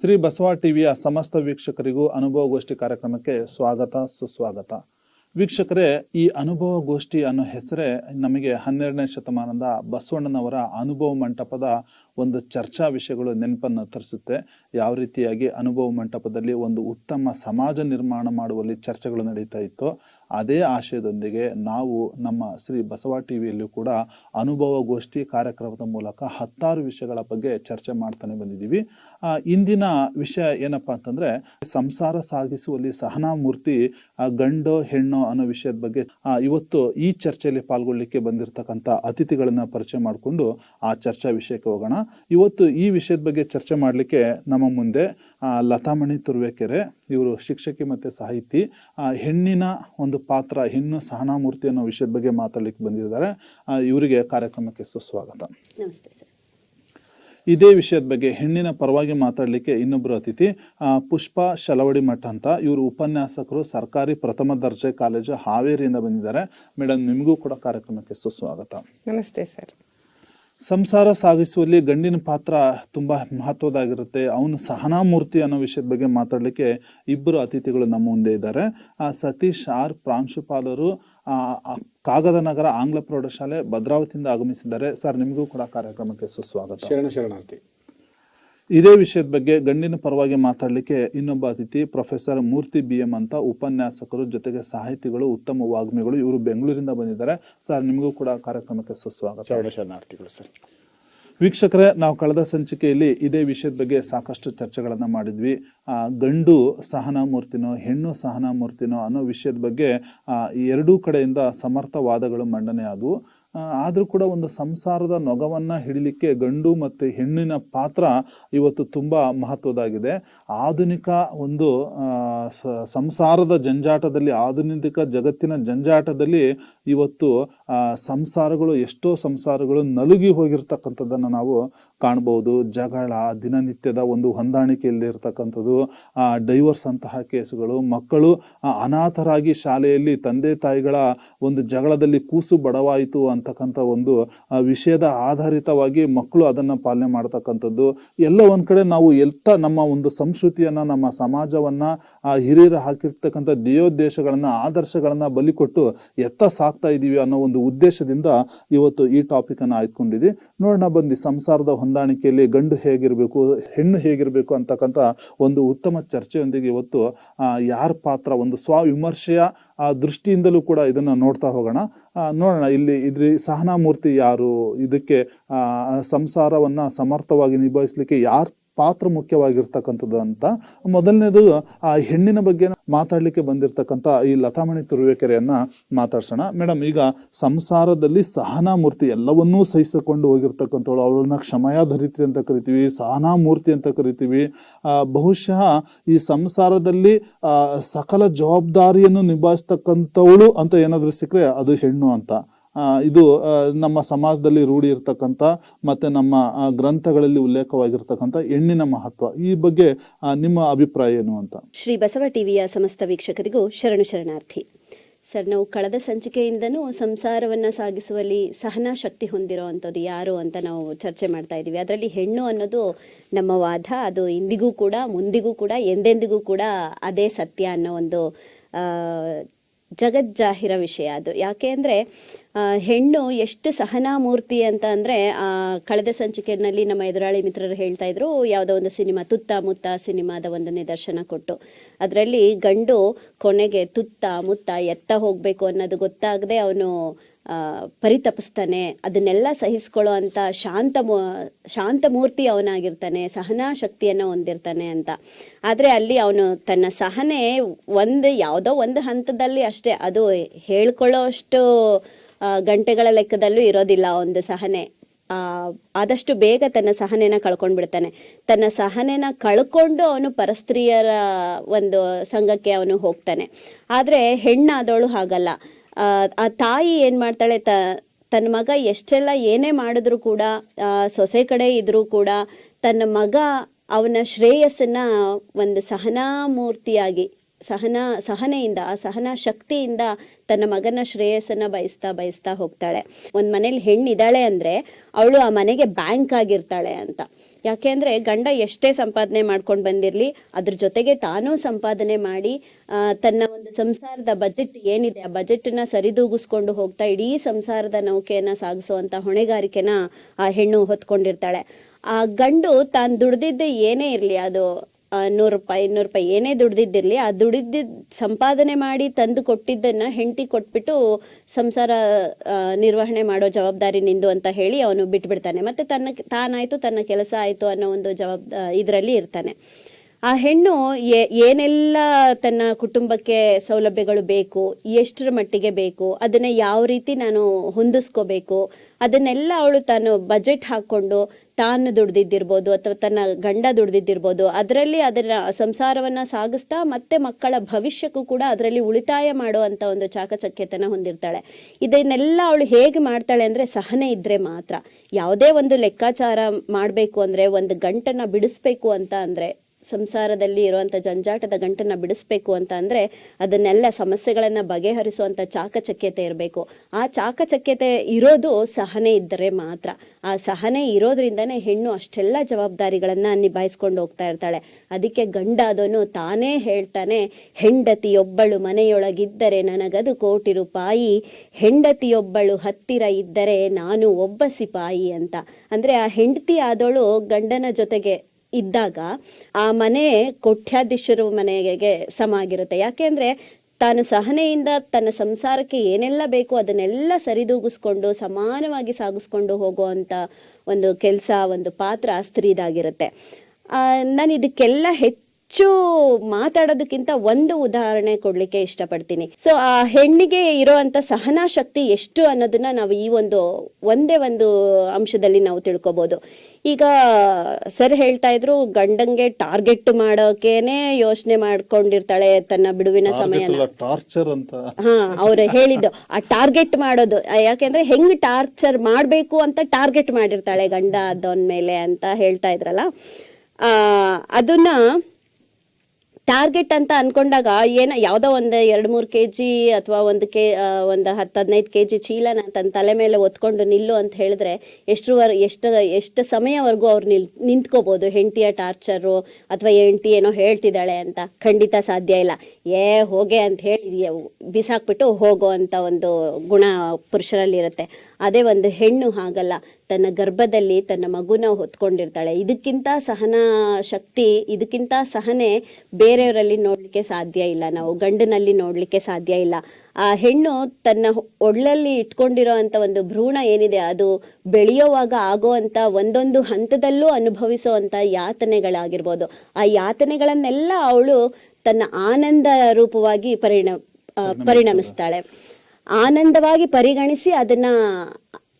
ಶ್ರೀ ಬಸವ ಟಿವಿಯ ಸಮಸ್ತ ವೀಕ್ಷಕರಿಗೂ ಅನುಭವ ಗೋಷ್ಠಿ ಕಾರ್ಯಕ್ರಮಕ್ಕೆ ಸ್ವಾಗತ, ಸುಸ್ವಾಗತ. ವೀಕ್ಷಕರೇ, ಈ ಅನುಭವ ಗೋಷ್ಠಿ ಅನ್ನೋ ಹೆಸರೇ ನಮಗೆ ಹನ್ನೆರಡನೇ ಶತಮಾನದ ಬಸವಣ್ಣನವರ ಅನುಭವ ಮಂಟಪದ ಒಂದು ಚರ್ಚಾ ವಿಷಯಗಳು ನೆನಪನ್ನು ತರಿಸುತ್ತೆ. ಯಾವ ರೀತಿಯಾಗಿ ಅನುಭವ ಮಂಟಪದಲ್ಲಿ ಒಂದು ಉತ್ತಮ ಸಮಾಜ ನಿರ್ಮಾಣ ಮಾಡುವಲ್ಲಿ ಚರ್ಚೆಗಳು ನಡೀತಾ ಇತ್ತು, ಅದೇ ಆಶಯದೊಂದಿಗೆ ನಾವು ನಮ್ಮ ಶ್ರೀ ಬಸವ ಟಿವಿಯಲ್ಲೂ ಕೂಡ ಅನುಭವ ಗೋಷ್ಠಿ ಕಾರ್ಯಕ್ರಮದ ಮೂಲಕ ಹತ್ತಾರು ವಿಷಯಗಳ ಬಗ್ಗೆ ಚರ್ಚೆ ಮಾಡ್ತಾನೆ ಬಂದಿದ್ದೀವಿ. ಇಂದಿನ ವಿಷಯ ಏನಪ್ಪ ಅಂತಂದ್ರೆ, ಸಂಸಾರ ಸಾಗಿಸುವಲ್ಲಿ ಸಹನಾಮೂರ್ತಿ ಮೂರ್ತಿ ಗಂಡೋ, ಹೆಣ್ಣೋ ಅನ್ನೋ ವಿಷಯದ ಬಗ್ಗೆ ಇವತ್ತು ಈ ಚರ್ಚೆಯಲ್ಲಿ ಪಾಲ್ಗೊಳ್ಳಿಕ್ಕೆ ಬಂದಿರತಕ್ಕಂಥ ಅತಿಥಿಗಳನ್ನು ಪರಿಚಯ ಮಾಡಿಕೊಂಡು ಆ ಚರ್ಚಾ ವಿಷಯಕ್ಕೆ ಹೋಗೋಣ. ಇವತ್ತು ಈ ವಿಷಯದ ಬಗ್ಗೆ ಚರ್ಚೆ ಮಾಡಲಿಕ್ಕೆ ನಮ್ಮ ಮುಂದೆ ಆ, ಲತಾಮಣಿ ತುರುವೇಕೆರೆ ಇವರು ಶಿಕ್ಷಕಿ ಮತ್ತು ಸಾಹಿತಿ. ಆ, ಹೆಣ್ಣಿನ ಒಂದು ಪಾತ್ರ ಹೆಣ್ಣು ಸಹನಾಮೂರ್ತಿ ಅನ್ನೋ ವಿಷಯದ ಬಗ್ಗೆ ಮಾತಾಡಲಿಕ್ಕೆ ಬಂದಿದ್ದಾರೆ. ಇವರಿಗೆ ಕಾರ್ಯಕ್ರಮಕ್ಕೆ ಸುಸ್ವಾಗತ. ನಮಸ್ತೆ ಸರ್. ಇದೇ ವಿಷಯದ ಬಗ್ಗೆ ಹೆಣ್ಣಿನ ಪರವಾಗಿ ಮಾತಾಡಲಿಕ್ಕೆ ಇನ್ನೊಬ್ಬರು ಅತಿಥಿ ಪುಷ್ಪ ಶಲವಡಿ ಮಠ ಅಂತ. ಇವರು ಉಪನ್ಯಾಸಕರು ಸರ್ಕಾರಿ ಪ್ರಥಮ ದರ್ಜೆ ಕಾಲೇಜು ಹಾವೇರಿಯಿಂದ ಬಂದಿದ್ದಾರೆ. ಮೇಡಮ್ ನಿಮಗೂ ಕೂಡ ಕಾರ್ಯಕ್ರಮಕ್ಕೆ ಸುಸ್ವಾಗತ. ನಮಸ್ತೆ ಸರ್. ಸಂಸಾರ ಸಾಗಿಸುವಲ್ಲಿ ಗಂಡಿನ ಪಾತ್ರ ತುಂಬ ಮಹತ್ವದಾಗಿರುತ್ತೆ. ಅವನು ಸಹನಾಮೂರ್ತಿ ಅನ್ನೋ ವಿಷಯದ ಬಗ್ಗೆ ಮಾತಾಡಲಿಕ್ಕೆ ಇಬ್ಬರು ಅತಿಥಿಗಳು ನಮ್ಮ ಮುಂದೆ ಇದ್ದಾರೆ. ಆ, ಸತೀಶ್ ಆರ್ ಪ್ರಾಂಶುಪಾಲರು ಕಾಗದ ನಗರ ಆಂಗ್ಲ ಪ್ರೌಢಶಾಲೆ ಭದ್ರಾವತಿಯಿಂದ ಆಗಮಿಸಿದ್ದಾರೆ. ಸರ್ ನಿಮಗೂ ಕೂಡ ಕಾರ್ಯಕ್ರಮಕ್ಕೆ ಸುಸ್ವಾಗತ. ಶರಣ ಶರಣಾರ್ಥಿ. ಇದೇ ವಿಷಯದ ಬಗ್ಗೆ ಗಂಡಿನ ಪರವಾಗಿ ಮಾತಾಡಲಿಕ್ಕೆ ಇನ್ನೊಬ್ಬ ಅತಿಥಿ ಪ್ರೊಫೆಸರ್ ಮೂರ್ತಿ ಬಿ ಎಂ ಅಂತ ಉಪನ್ಯಾಸಕರು ಜೊತೆಗೆ ಸಾಹಿತಿಗಳು ಉತ್ತಮ ವಾಗ್ಮಿಗಳು ಇವರು ಬೆಂಗಳೂರಿಂದ ಬಂದಿದ್ದಾರೆ. ಸರ್ ನಿಮಗೂ ಕೂಡ ಕಾರ್ಯಕ್ರಮಕ್ಕೆ ಸುಸ್ವಾಗತ. ಶರಣ ಶರಣಾರ್ಥಿಗಳು ಸರ್. ವೀಕ್ಷಕರೇ ನಾವು ಕಳೆದ ಸಂಚಿಕೆಯಲ್ಲಿ ಇದೇ ವಿಷಯದ ಬಗ್ಗೆ ಸಾಕಷ್ಟು ಚರ್ಚೆಗಳನ್ನು ಮಾಡಿದ್ವಿ. ಗಂಡು ಸಹನಾಮೂರ್ತಿನೋ ಹೆಣ್ಣು ಸಹನಾಮೂರ್ತಿನೋ ಅನ್ನೋ ವಿಷಯದ ಬಗ್ಗೆ ಈ ಎರಡೂ ಕಡೆಯಿಂದ ಸಮರ್ಥವಾದಗಳು ಮಂಡನೆ ಆದವು. ಆದ್ರೂ ಕೂಡ ಒಂದು ಸಂಸಾರದ ನೊಗವನ್ನು ಹಿಡಿಲಿಕ್ಕೆ ಗಂಡು ಮತ್ತು ಹೆಣ್ಣಿನ ಪಾತ್ರ ಇವತ್ತು ತುಂಬ ಮಹತ್ವದಾಗಿದೆ. ಆಧುನಿಕ ಒಂದು ಸಂಸಾರದ ಜಂಜಾಟದಲ್ಲಿ, ಆಧುನಿಕ ಜಗತ್ತಿನ ಜಂಜಾಟದಲ್ಲಿ ಇವತ್ತು ಸಂಸಾರಗಳು, ಎಷ್ಟೋ ಸಂಸಾರಗಳು ನಲುಗಿ ಹೋಗಿರ್ತಕ್ಕಂಥದ್ದನ್ನು ನಾವು ಕಾಣ್ಬೋದು. ಜಗಳ, ದಿನನಿತ್ಯದ ಒಂದು ಹೊಂದಾಣಿಕೆಯಲ್ಲಿ ಇರ್ತಕ್ಕಂಥದ್ದು ಡೈವರ್ಸ್ ಅಂತಹ ಕೇಸುಗಳು, ಮಕ್ಕಳು ಅನಾಥರಾಗಿ ಶಾಲೆಯಲ್ಲಿ ತಂದೆ ತಾಯಿಗಳ ಒಂದು ಜಗಳದಲ್ಲಿ ಕೂಸು ಬಡವಾಯಿತು ಅಂತಕ್ಕಂಥ ಒಂದು ವಿಷಯದ ಆಧಾರಿತವಾಗಿ ಮಕ್ಕಳು ಅದನ್ನು ಪಾಲನೆ ಮಾಡ್ತಕ್ಕಂಥದ್ದು. ಎಲ್ಲ ಒಂದು ಕಡೆ ನಾವು ಎಲ್ತ ನಮ್ಮ ಒಂದು ಸಂಸ್ಕೃತಿಯನ್ನು, ನಮ್ಮ ಸಮಾಜವನ್ನು ಹಿರಿಯರು ಹಾಕಿರ್ತಕ್ಕಂಥ ದೇಯೋದ್ದೇಶಗಳನ್ನ ಆದರ್ಶಗಳನ್ನು ಬಲಿಕೊಟ್ಟು ಎತ್ತ ಸಾಕ್ತಾ ಇದ್ದೀವಿ ಅನ್ನೋ ಒಂದು ಉದ್ದೇಶದಿಂದ ಇವತ್ತು ಈ ಟಾಪಿಕ್ ಅನ್ನ ಆಯ್ದುಕೊಂಡಿದ್ವಿ ನೋಡೋಣ ಬಂದು ಸಂಸಾರದ ಹೊಂದಾಣಿಕೆಯಲ್ಲಿ ಗಂಡು ಹೇಗಿರಬೇಕು, ಹೆಣ್ಣು ಹೇಗಿರಬೇಕು ಅಂತಕ್ಕಂಥ ಒಂದು ಉತ್ತಮ ಚರ್ಚೆಯೊಂದಿಗೆ ಇವತ್ತು ಯಾರ ಪಾತ್ರ, ಒಂದು ಸ್ವವಿಮರ್ಶೆಯ, ಆ, ದೃಷ್ಟಿಯಿಂದಲೂ ಕೂಡ ಇದನ್ನ ನೋಡ್ತಾ ಹೋಗೋಣ. ನೋಡೋಣ, ಇಲ್ಲಿ ಸಹನಾ ಸಹನಾಮೂರ್ತಿ ಯಾರು, ಇದಕ್ಕೆ ಸಂಸಾರವನ್ನ ಸಮರ್ಥವಾಗಿ ನಿಭಾಯಿಸ್ಲಿಕ್ಕೆ ಯಾರ ಪಾತ್ರ ಮುಖ್ಯವಾಗಿರ್ತಕ್ಕಂಥದ್ದು ಅಂತ. ಮೊದಲನೇದು, ಆ ಹೆಣ್ಣಿನ ಬಗ್ಗೆ ಮಾತಾಡಲಿಕ್ಕೆ ಬಂದಿರತಕ್ಕಂಥ ಈ ಲತಾಮಣಿ ತುರುವೇಕೆರೆಯನ್ನ ಮಾತಾಡ್ಸೋಣ. ಮೇಡಮ್, ಈಗ ಸಂಸಾರದಲ್ಲಿ ಸಹನಾಮೂರ್ತಿ ಎಲ್ಲವನ್ನೂ ಸಹಿಸಿಕೊಂಡು ಹೋಗಿರ್ತಕ್ಕಂಥವಳು. ಅವಳನ್ನ ಕ್ಷಮಯಾಧರಿತ್ರಿ ಅಂತ ಕರಿತೀವಿ, ಸಹನಾಮೂರ್ತಿ ಅಂತ ಕರಿತೀವಿ. ಬಹುಶಃ ಈ ಸಂಸಾರದಲ್ಲಿ ಸಕಲ ಜವಾಬ್ದಾರಿಯನ್ನು ನಿಭಾಯಿಸ್ತಕ್ಕಂಥವಳು ಅಂತ ಏನಾದರೂ ಸಿಕ್ಕರೆ ಅದು ಹೆಣ್ಣು ಅಂತ. ಇದು ನಮ್ಮ ಸಮಾಜದಲ್ಲಿ ರೂಢಿ ಇರ್ತಕ್ಕಂಥ ಮತ್ತು ನಮ್ಮ ಗ್ರಂಥಗಳಲ್ಲಿ ಉಲ್ಲೇಖವಾಗಿರ್ತಕ್ಕಂಥ ಹೆಣ್ಣಿನ ಮಹತ್ವ. ಈ ಬಗ್ಗೆ ನಿಮ್ಮ ಅಭಿಪ್ರಾಯ ಏನು ಅಂತ? ಶ್ರೀ ಬಸವ ಟಿವಿಯ ಸಮಸ್ತ ವೀಕ್ಷಕರಿಗೂ ಶರಣು ಶರಣಾರ್ಥಿ. ಸರ್, ನಾವು ಕಳೆದ ಸಂಚಿಕೆಯಿಂದನೂ ಸಂಸಾರವನ್ನು ಸಾಗಿಸುವಲ್ಲಿ ಸಹನಾ ಶಕ್ತಿ ಹೊಂದಿರೋ ಅಂಥದ್ದು ಯಾರು ಅಂತ ನಾವು ಚರ್ಚೆ ಮಾಡ್ತಾ ಇದ್ದೀವಿ. ಅದರಲ್ಲಿ ಹೆಣ್ಣು ಅನ್ನೋದು ನಮ್ಮ ವಾದ. ಅದು ಇಂದಿಗೂ ಕೂಡ, ಮುಂದಿಗೂ ಕೂಡ, ಎಂದೆಂದಿಗೂ ಕೂಡ ಅದೇ ಸತ್ಯ ಅನ್ನೋ ಒಂದು ಜಗಜ್ಜಾಹಿರ ವಿಷಯ ಅದು. ಯಾಕೆ ಅಂದರೆ ಹೆಣ್ಣು ಎಷ್ಟು ಸಹನಾಮೂರ್ತಿ ಅಂತ ಅಂದರೆ ಕಳೆದ ಸಂಚಿಕೆಯಲ್ಲಿ ನಮ್ಮ ಎದುರಾಳಿ ಮಿತ್ರರು ಹೇಳ್ತಾ ಇದ್ರು, ಯಾವುದೋ ಒಂದು ಸಿನಿಮಾ, ತುತ್ತ ಮುತ್ತ ಸಿನಿಮಾದ ಒಂದು ನಿದರ್ಶನ ಕೊಟ್ಟು. ಅದರಲ್ಲಿ ಗಂಡು ಕೊನೆಗೆ ತುತ್ತ ಮುತ್ತ ಎತ್ತ ಹೋಗಬೇಕು ಅನ್ನೋದು ಗೊತ್ತಾಗದೆ ಅವನು ಪರಿತಪಿಸ್ತಾನೆ, ಅದನ್ನೆಲ್ಲ ಸಹಿಸ್ಕೊಳ್ಳೋ ಅಂತ ಶಾಂತ ಶಾಂತಮೂರ್ತಿ ಶಾಂತ ಮೂರ್ತಿ ಅವನಾಗಿರ್ತಾನೆ ಸಹನಾ ಶಕ್ತಿಯನ್ನು ಹೊಂದಿರ್ತಾನೆ ಅಂತ. ಆದರೆ ಅಲ್ಲಿ ಅವನು ತನ್ನ ಸಹನೆ ಒಂದು, ಯಾವುದೋ ಒಂದು ಹಂತದಲ್ಲಿ ಅಷ್ಟೇ, ಅದು ಹೇಳ್ಕೊಳ್ಳೋ ಅಷ್ಟು ಗಂಟೆಗಳ ಲೆಕ್ಕದಲ್ಲೂ ಇರೋದಿಲ್ಲ ಒಂದು ಸಹನೆ. ಆದಷ್ಟು ಬೇಗ ತನ್ನ ಸಹನೆನ ಕಳ್ಕೊಂಡು ಬಿಡ್ತಾನೆ ತನ್ನ ಸಹನೆನ ಕಳ್ಕೊಂಡು ಅವನು ಪರಸ್ತ್ರೀಯರ ಒಂದು ಸಂಘಕ್ಕೆ ಅವನು ಹೋಗ್ತಾನೆ. ಆದರೆ ಹೆಣ್ಣಾದವಳು ಹಾಗಲ್ಲ. ಆ, ತಾಯಿ ಏನು ಮಾಡ್ತಾಳೆ ತ ತನ್ನ ಮಗ ಎಷ್ಟೆಲ್ಲ ಏನೇ ಮಾಡಿದ್ರು ಕೂಡ ಸೊಸೆ ಕಡೆ ಇದ್ರೂ ಕೂಡ ತನ್ನ ಮಗ ಅವನ ಶ್ರೇಯಸ್ಸನ್ನ ಒಂದು ಸಹನಾಮೂರ್ತಿಯಾಗಿ ಸಹನ ಸಹನೆಯಿಂದ ಆ ಸಹನಾ ಶಕ್ತಿಯಿಂದ ತನ್ನ ಮಗನ ಶ್ರೇಯಸ್ಸನ್ನ ಬಯಸ್ತಾ ಬಯಸ್ತಾ ಹೋಗ್ತಾಳೆ. ಒಂದು ಮನೇಲಿ ಹೆಣ್ಣಿದ್ದಾಳೆ ಅಂದರೆ ಅವಳು ಆ ಮನೆಗೆ ಬ್ಯಾಂಕ್ ಆಗಿರ್ತಾಳೆ ಅಂತ. ಯಾಕೆಂದ್ರೆ ಗಂಡ ಎಷ್ಟೇ ಸಂಪಾದನೆ ಮಾಡ್ಕೊಂಡು ಬಂದಿರಲಿ, ಅದ್ರ ಜೊತೆಗೆ ತಾನೂ ಸಂಪಾದನೆ ಮಾಡಿ ತನ್ನ ಒಂದು ಸಂಸಾರದ ಬಜೆಟ್ ಏನಿದೆ, ಆ ಬಜೆಟ್ನ ಸರಿದೂಗಿಸ್ಕೊಂಡು ಹೋಗ್ತಾ ಇಡೀ ಸಂಸಾರದ ನೌಕೆಯನ್ನ ಸಾಗಿಸುವಂತ ಹೊಣೆಗಾರಿಕೆನ ಆ ಹೆಣ್ಣು ಹೊತ್ಕೊಂಡಿರ್ತಾಳೆ. ಆ ಗಂಡು ತಾನು ದುಡ್ದಿದ್ದೆ ಏನೇ ಇರಲಿ, ಅದು ನೂರು ರೂಪಾಯಿ ಇನ್ನೂರು ರೂಪಾಯಿ ಏನೇ ದುಡ್ದಿದ್ದಿರಲಿ, ಆ ದುಡಿದಿದ್ದ ಸಂಪಾದನೆ ಮಾಡಿ ತಂದು ಕೊಟ್ಟಿದ್ದನ್ನ ಹೆಂಡತಿ ಕೊಟ್ಬಿಟ್ಟು ಸಂಸಾರ ನಿರ್ವಹಣೆ ಮಾಡೋ ಜವಾಬ್ದಾರಿ ನಿಂದು ಅಂತ ಹೇಳಿ ಅವನು ಬಿಟ್ಬಿಡ್ತಾನೆ. ಮತ್ತೆ ತನ್ನ, ತಾನಾಯ್ತು, ತನ್ನ ಕೆಲಸ ಆಯ್ತು ಅನ್ನೋ ಒಂದು ಜವಾಬ್ದಾ ಇದರಲ್ಲಿ ಇರ್ತಾನೆ. ಆ ಹೆಣ್ಣು ಏನೆಲ್ಲ ತನ್ನ ಕುಟುಂಬಕ್ಕೆ ಸೌಲಭ್ಯಗಳು ಬೇಕು, ಎಷ್ಟರ ಮಟ್ಟಿಗೆ ಬೇಕು, ಅದನ್ನ ಯಾವ ರೀತಿ ನಾನು ಹೊಂದಿಸ್ಕೋಬೇಕು, ಅದನ್ನೆಲ್ಲ ಅವಳು ತಾನು ಬಜೆಟ್ ಹಾಕೊಂಡು ತಾನು ದುಡ್ದಿದ್ದಿರ್ಬೋದು ಅಥವಾ ತನ್ನ ಗಂಡ ದುಡ್ದಿದ್ದಿರ್ಬೋದು, ಅದರಲ್ಲಿ ಅದರ ಸಂಸಾರವನ್ನ ಸಾಗಿಸ್ತಾ ಮತ್ತೆ ಮಕ್ಕಳ ಭವಿಷ್ಯಕ್ಕೂ ಕೂಡ ಅದರಲ್ಲಿ ಉಳಿತಾಯ ಮಾಡುವಂತ ಒಂದು ಚಾಕಚಕ್ಯತನ ಹೊಂದಿರ್ತಾಳೆ. ಇದನ್ನೆಲ್ಲ ಅವಳು ಹೇಗೆ ಮಾಡ್ತಾಳೆ ಅಂದ್ರೆ ಸಹನೆ ಇದ್ರೆ ಮಾತ್ರ. ಯಾವುದೇ ಒಂದು ಲೆಕ್ಕಾಚಾರ ಮಾಡಬೇಕು ಅಂದ್ರೆ, ಒಂದು ಗಂಟನ್ನ ಬಿಡಿಸ್ಬೇಕು ಅಂತ ಅಂದ್ರೆ ಸಂಸಾರದಲ್ಲಿ ಇರುವಂಥ ಜಂಜಾಟದ ಗಂಟನ್ನ ಬಿಡಿಸ್ಬೇಕು ಅಂತ ಅಂದರೆ ಅದನ್ನೆಲ್ಲ ಸಮಸ್ಯೆಗಳನ್ನು ಬಗೆಹರಿಸುವಂಥ ಚಾಕಚಕ್ಯತೆ ಇರಬೇಕು. ಆ ಚಾಕಚಕ್ಯತೆ ಇರೋದು ಸಹನೆ ಇದ್ದರೆ ಮಾತ್ರ. ಆ ಸಹನೆ ಇರೋದ್ರಿಂದನೇ ಹೆಣ್ಣು ಅಷ್ಟೆಲ್ಲ ಜವಾಬ್ದಾರಿಗಳನ್ನು ನಿಭಾಯಿಸ್ಕೊಂಡು ಹೋಗ್ತಾ ಇರ್ತಾಳೆ. ಅದಕ್ಕೆ ಗಂಡ ಅದನ್ನು ತಾನೇ ಹೇಳ್ತಾನೆ, ಹೆಂಡತಿಯೊಬ್ಬಳು ಮನೆಯೊಳಗಿದ್ದರೆ ನನಗದು ಕೋಟಿ ರೂಪಾಯಿ, ಹೆಂಡತಿಯೊಬ್ಬಳು ಹತ್ತಿರ ಇದ್ದರೆ ನಾನು ಒಬ್ಬ ಸಿಪಾಯಿ ಅಂತ. ಅಂದರೆ ಆ ಹೆಂಡತಿ ಆದವಳು ಗಂಡನ ಜೊತೆಗೆ ಇದ್ದಾಗ ಆ ಮನೆ ಕೋಟ್ಯಾಧೀಶರು ಮನೆಗೆ ಸಮ ಆಗಿರುತ್ತೆ ಯಾಕೆಂದ್ರೆ ತಾನು ಸಹನೆಯಿಂದ ತನ್ನ ಸಂಸಾರಕ್ಕೆ ಏನೆಲ್ಲ ಬೇಕು ಅದನ್ನೆಲ್ಲ ಸರಿದೂಗಿಸ್ಕೊಂಡು, ಸಮಾನವಾಗಿ ಸಾಗಿಸ್ಕೊಂಡು ಹೋಗುವಂತ ಒಂದು ಕೆಲಸ, ಒಂದು ಪಾತ್ರ ಸ್ತ್ರೀದಾಗಿರುತ್ತೆ. ನಾನು ಇದಕ್ಕೆಲ್ಲ ಹೆಚ್ಚು ಮಾತಾಡೋದಕ್ಕಿಂತ ಒಂದು ಉದಾಹರಣೆ ಕೊಡ್ಲಿಕ್ಕೆ ಇಷ್ಟಪಡ್ತೀನಿ. ಸೊ ಆ ಹೆಣ್ಣಿಗೆ ಇರೋಂಥ ಸಹನಾ ಶಕ್ತಿ ಎಷ್ಟು ಅನ್ನೋದನ್ನ ನಾವು ಈ ಒಂದು, ಒಂದೇ ಒಂದು ಅಂಶದಲ್ಲಿ ನಾವು ತಿಳ್ಕೊಬಹುದು ಈಗ ಸರ್ ಹೇಳ್ತಾ ಇದ್ರು ಗಂಡಂಗೆ ಟಾರ್ಗೆಟ್ ಮಾಡೋಕೇನೆ ಯೋಚನೆ ಮಾಡ್ಕೊಂಡಿರ್ತಾಳೆ ತನ್ನ ಬಿಡುವಿನ ಸಮಯ ಟಾರ್ಚರ್ ಅಂತ. ಹಾ ಅವ್ರು ಹೇಳಿದ್ದು ಆ ಟಾರ್ಗೆಟ್ ಮಾಡೋದು. ಯಾಕೆಂದ್ರೆ ಹೆಂಗ್ ಟಾರ್ಚರ್ ಮಾಡ್ಬೇಕು ಅಂತ ಟಾರ್ಗೆಟ್ ಮಾಡಿರ್ತಾಳೆ ಗಂಡ ಅದೊಂದ್ಮೇಲೆ ಮೇಲೆ ಅಂತ ಹೇಳ್ತಾ ಇದ್ರಲ್ಲ. ಆ ಅದನ್ನ ಟಾರ್ಗೆಟ್ ಅಂತ ಅನ್ಕೊಂಡಾಗ ಏನ ಯಾವ್ದೋ ಒಂದು ಎರಡು ಮೂರು ಕೆ ಜಿ ಅಥವಾ ಒಂದು ಕೆ ಒಂದು ಹತ್ತು ಹದಿನೈದು ಕೆ ಜಿ ಚೀಲನ ತನ್ನ ತಲೆ ಮೇಲೆ ಒತ್ಕೊಂಡು ನಿಲ್ಲು ಅಂತ ಹೇಳಿದ್ರೆ ಎಷ್ಟುವರ್, ಎಷ್ಟು ಎಷ್ಟು ಸಮಯವರೆಗೂ ಅವ್ರು ನಿಲ್ ನಿಂತ್ಕೋಬಹುದು ಹೆಂಡತಿಯ ಟಾರ್ಚರು ಅಥವಾ ಹೆಂಡತಿ ಏನೋ ಹೇಳ್ತಿದ್ದಾಳೆ ಅಂತ. ಖಂಡಿತ ಸಾಧ್ಯ ಇಲ್ಲ. ಏ, ಹೋಗೆ ಅಂತ ಹೇಳಿ ಬಿಸಾಕ್ಬಿಟ್ಟು ಹೋಗೋ ಅಂತ ಒಂದು ಗುಣ ಪುರುಷರಲ್ಲಿ ಇರುತ್ತೆ ಅದೇ ಒಂದು ಹೆಣ್ಣು ಹಾಗಲ್ಲ ತನ್ನ ಗರ್ಭದಲ್ಲಿ ತನ್ನ ಮಗುನ ಹೊತ್ಕೊಂಡಿರ್ತಾಳೆ. ಇದಕ್ಕಿಂತ ಸಹನ ಶಕ್ತಿ ಇದಕ್ಕಿಂತ ಸಹನೆ ಬೇರೆಯವರಲ್ಲಿ ನೋಡ್ಲಿಕ್ಕೆ ಸಾಧ್ಯ ಇಲ್ಲ. ನಾವು ಗಂಡನಲ್ಲಿ ನೋಡ್ಲಿಕ್ಕೆ ಸಾಧ್ಯ ಇಲ್ಲ. ಆ ಹೆಣ್ಣು ತನ್ನ ಒಳ್ಳಲ್ಲಿ ಇಟ್ಕೊಂಡಿರೋ ಅಂತ ಒಂದು ಭ್ರೂಣ ಏನಿದೆ ಅದು ಬೆಳೆಯೋವಾಗ ಆಗೋವಂತ ಒಂದೊಂದು ಹಂತದಲ್ಲೂ ಅನುಭವಿಸುವಂತ ಯಾತನೆಗಳಾಗಿರ್ಬೋದು. ಆ ಯಾತನೆಗಳನ್ನೆಲ್ಲ ಅವಳು ತನ್ನ ಆನಂದ ರೂಪವಾಗಿ ಪರಿಣ ಪರಿಣಮಿಸ್ತಾಳೆ. ಆನಂದವಾಗಿ ಪರಿಗಣಿಸಿ ಅದನ್ನ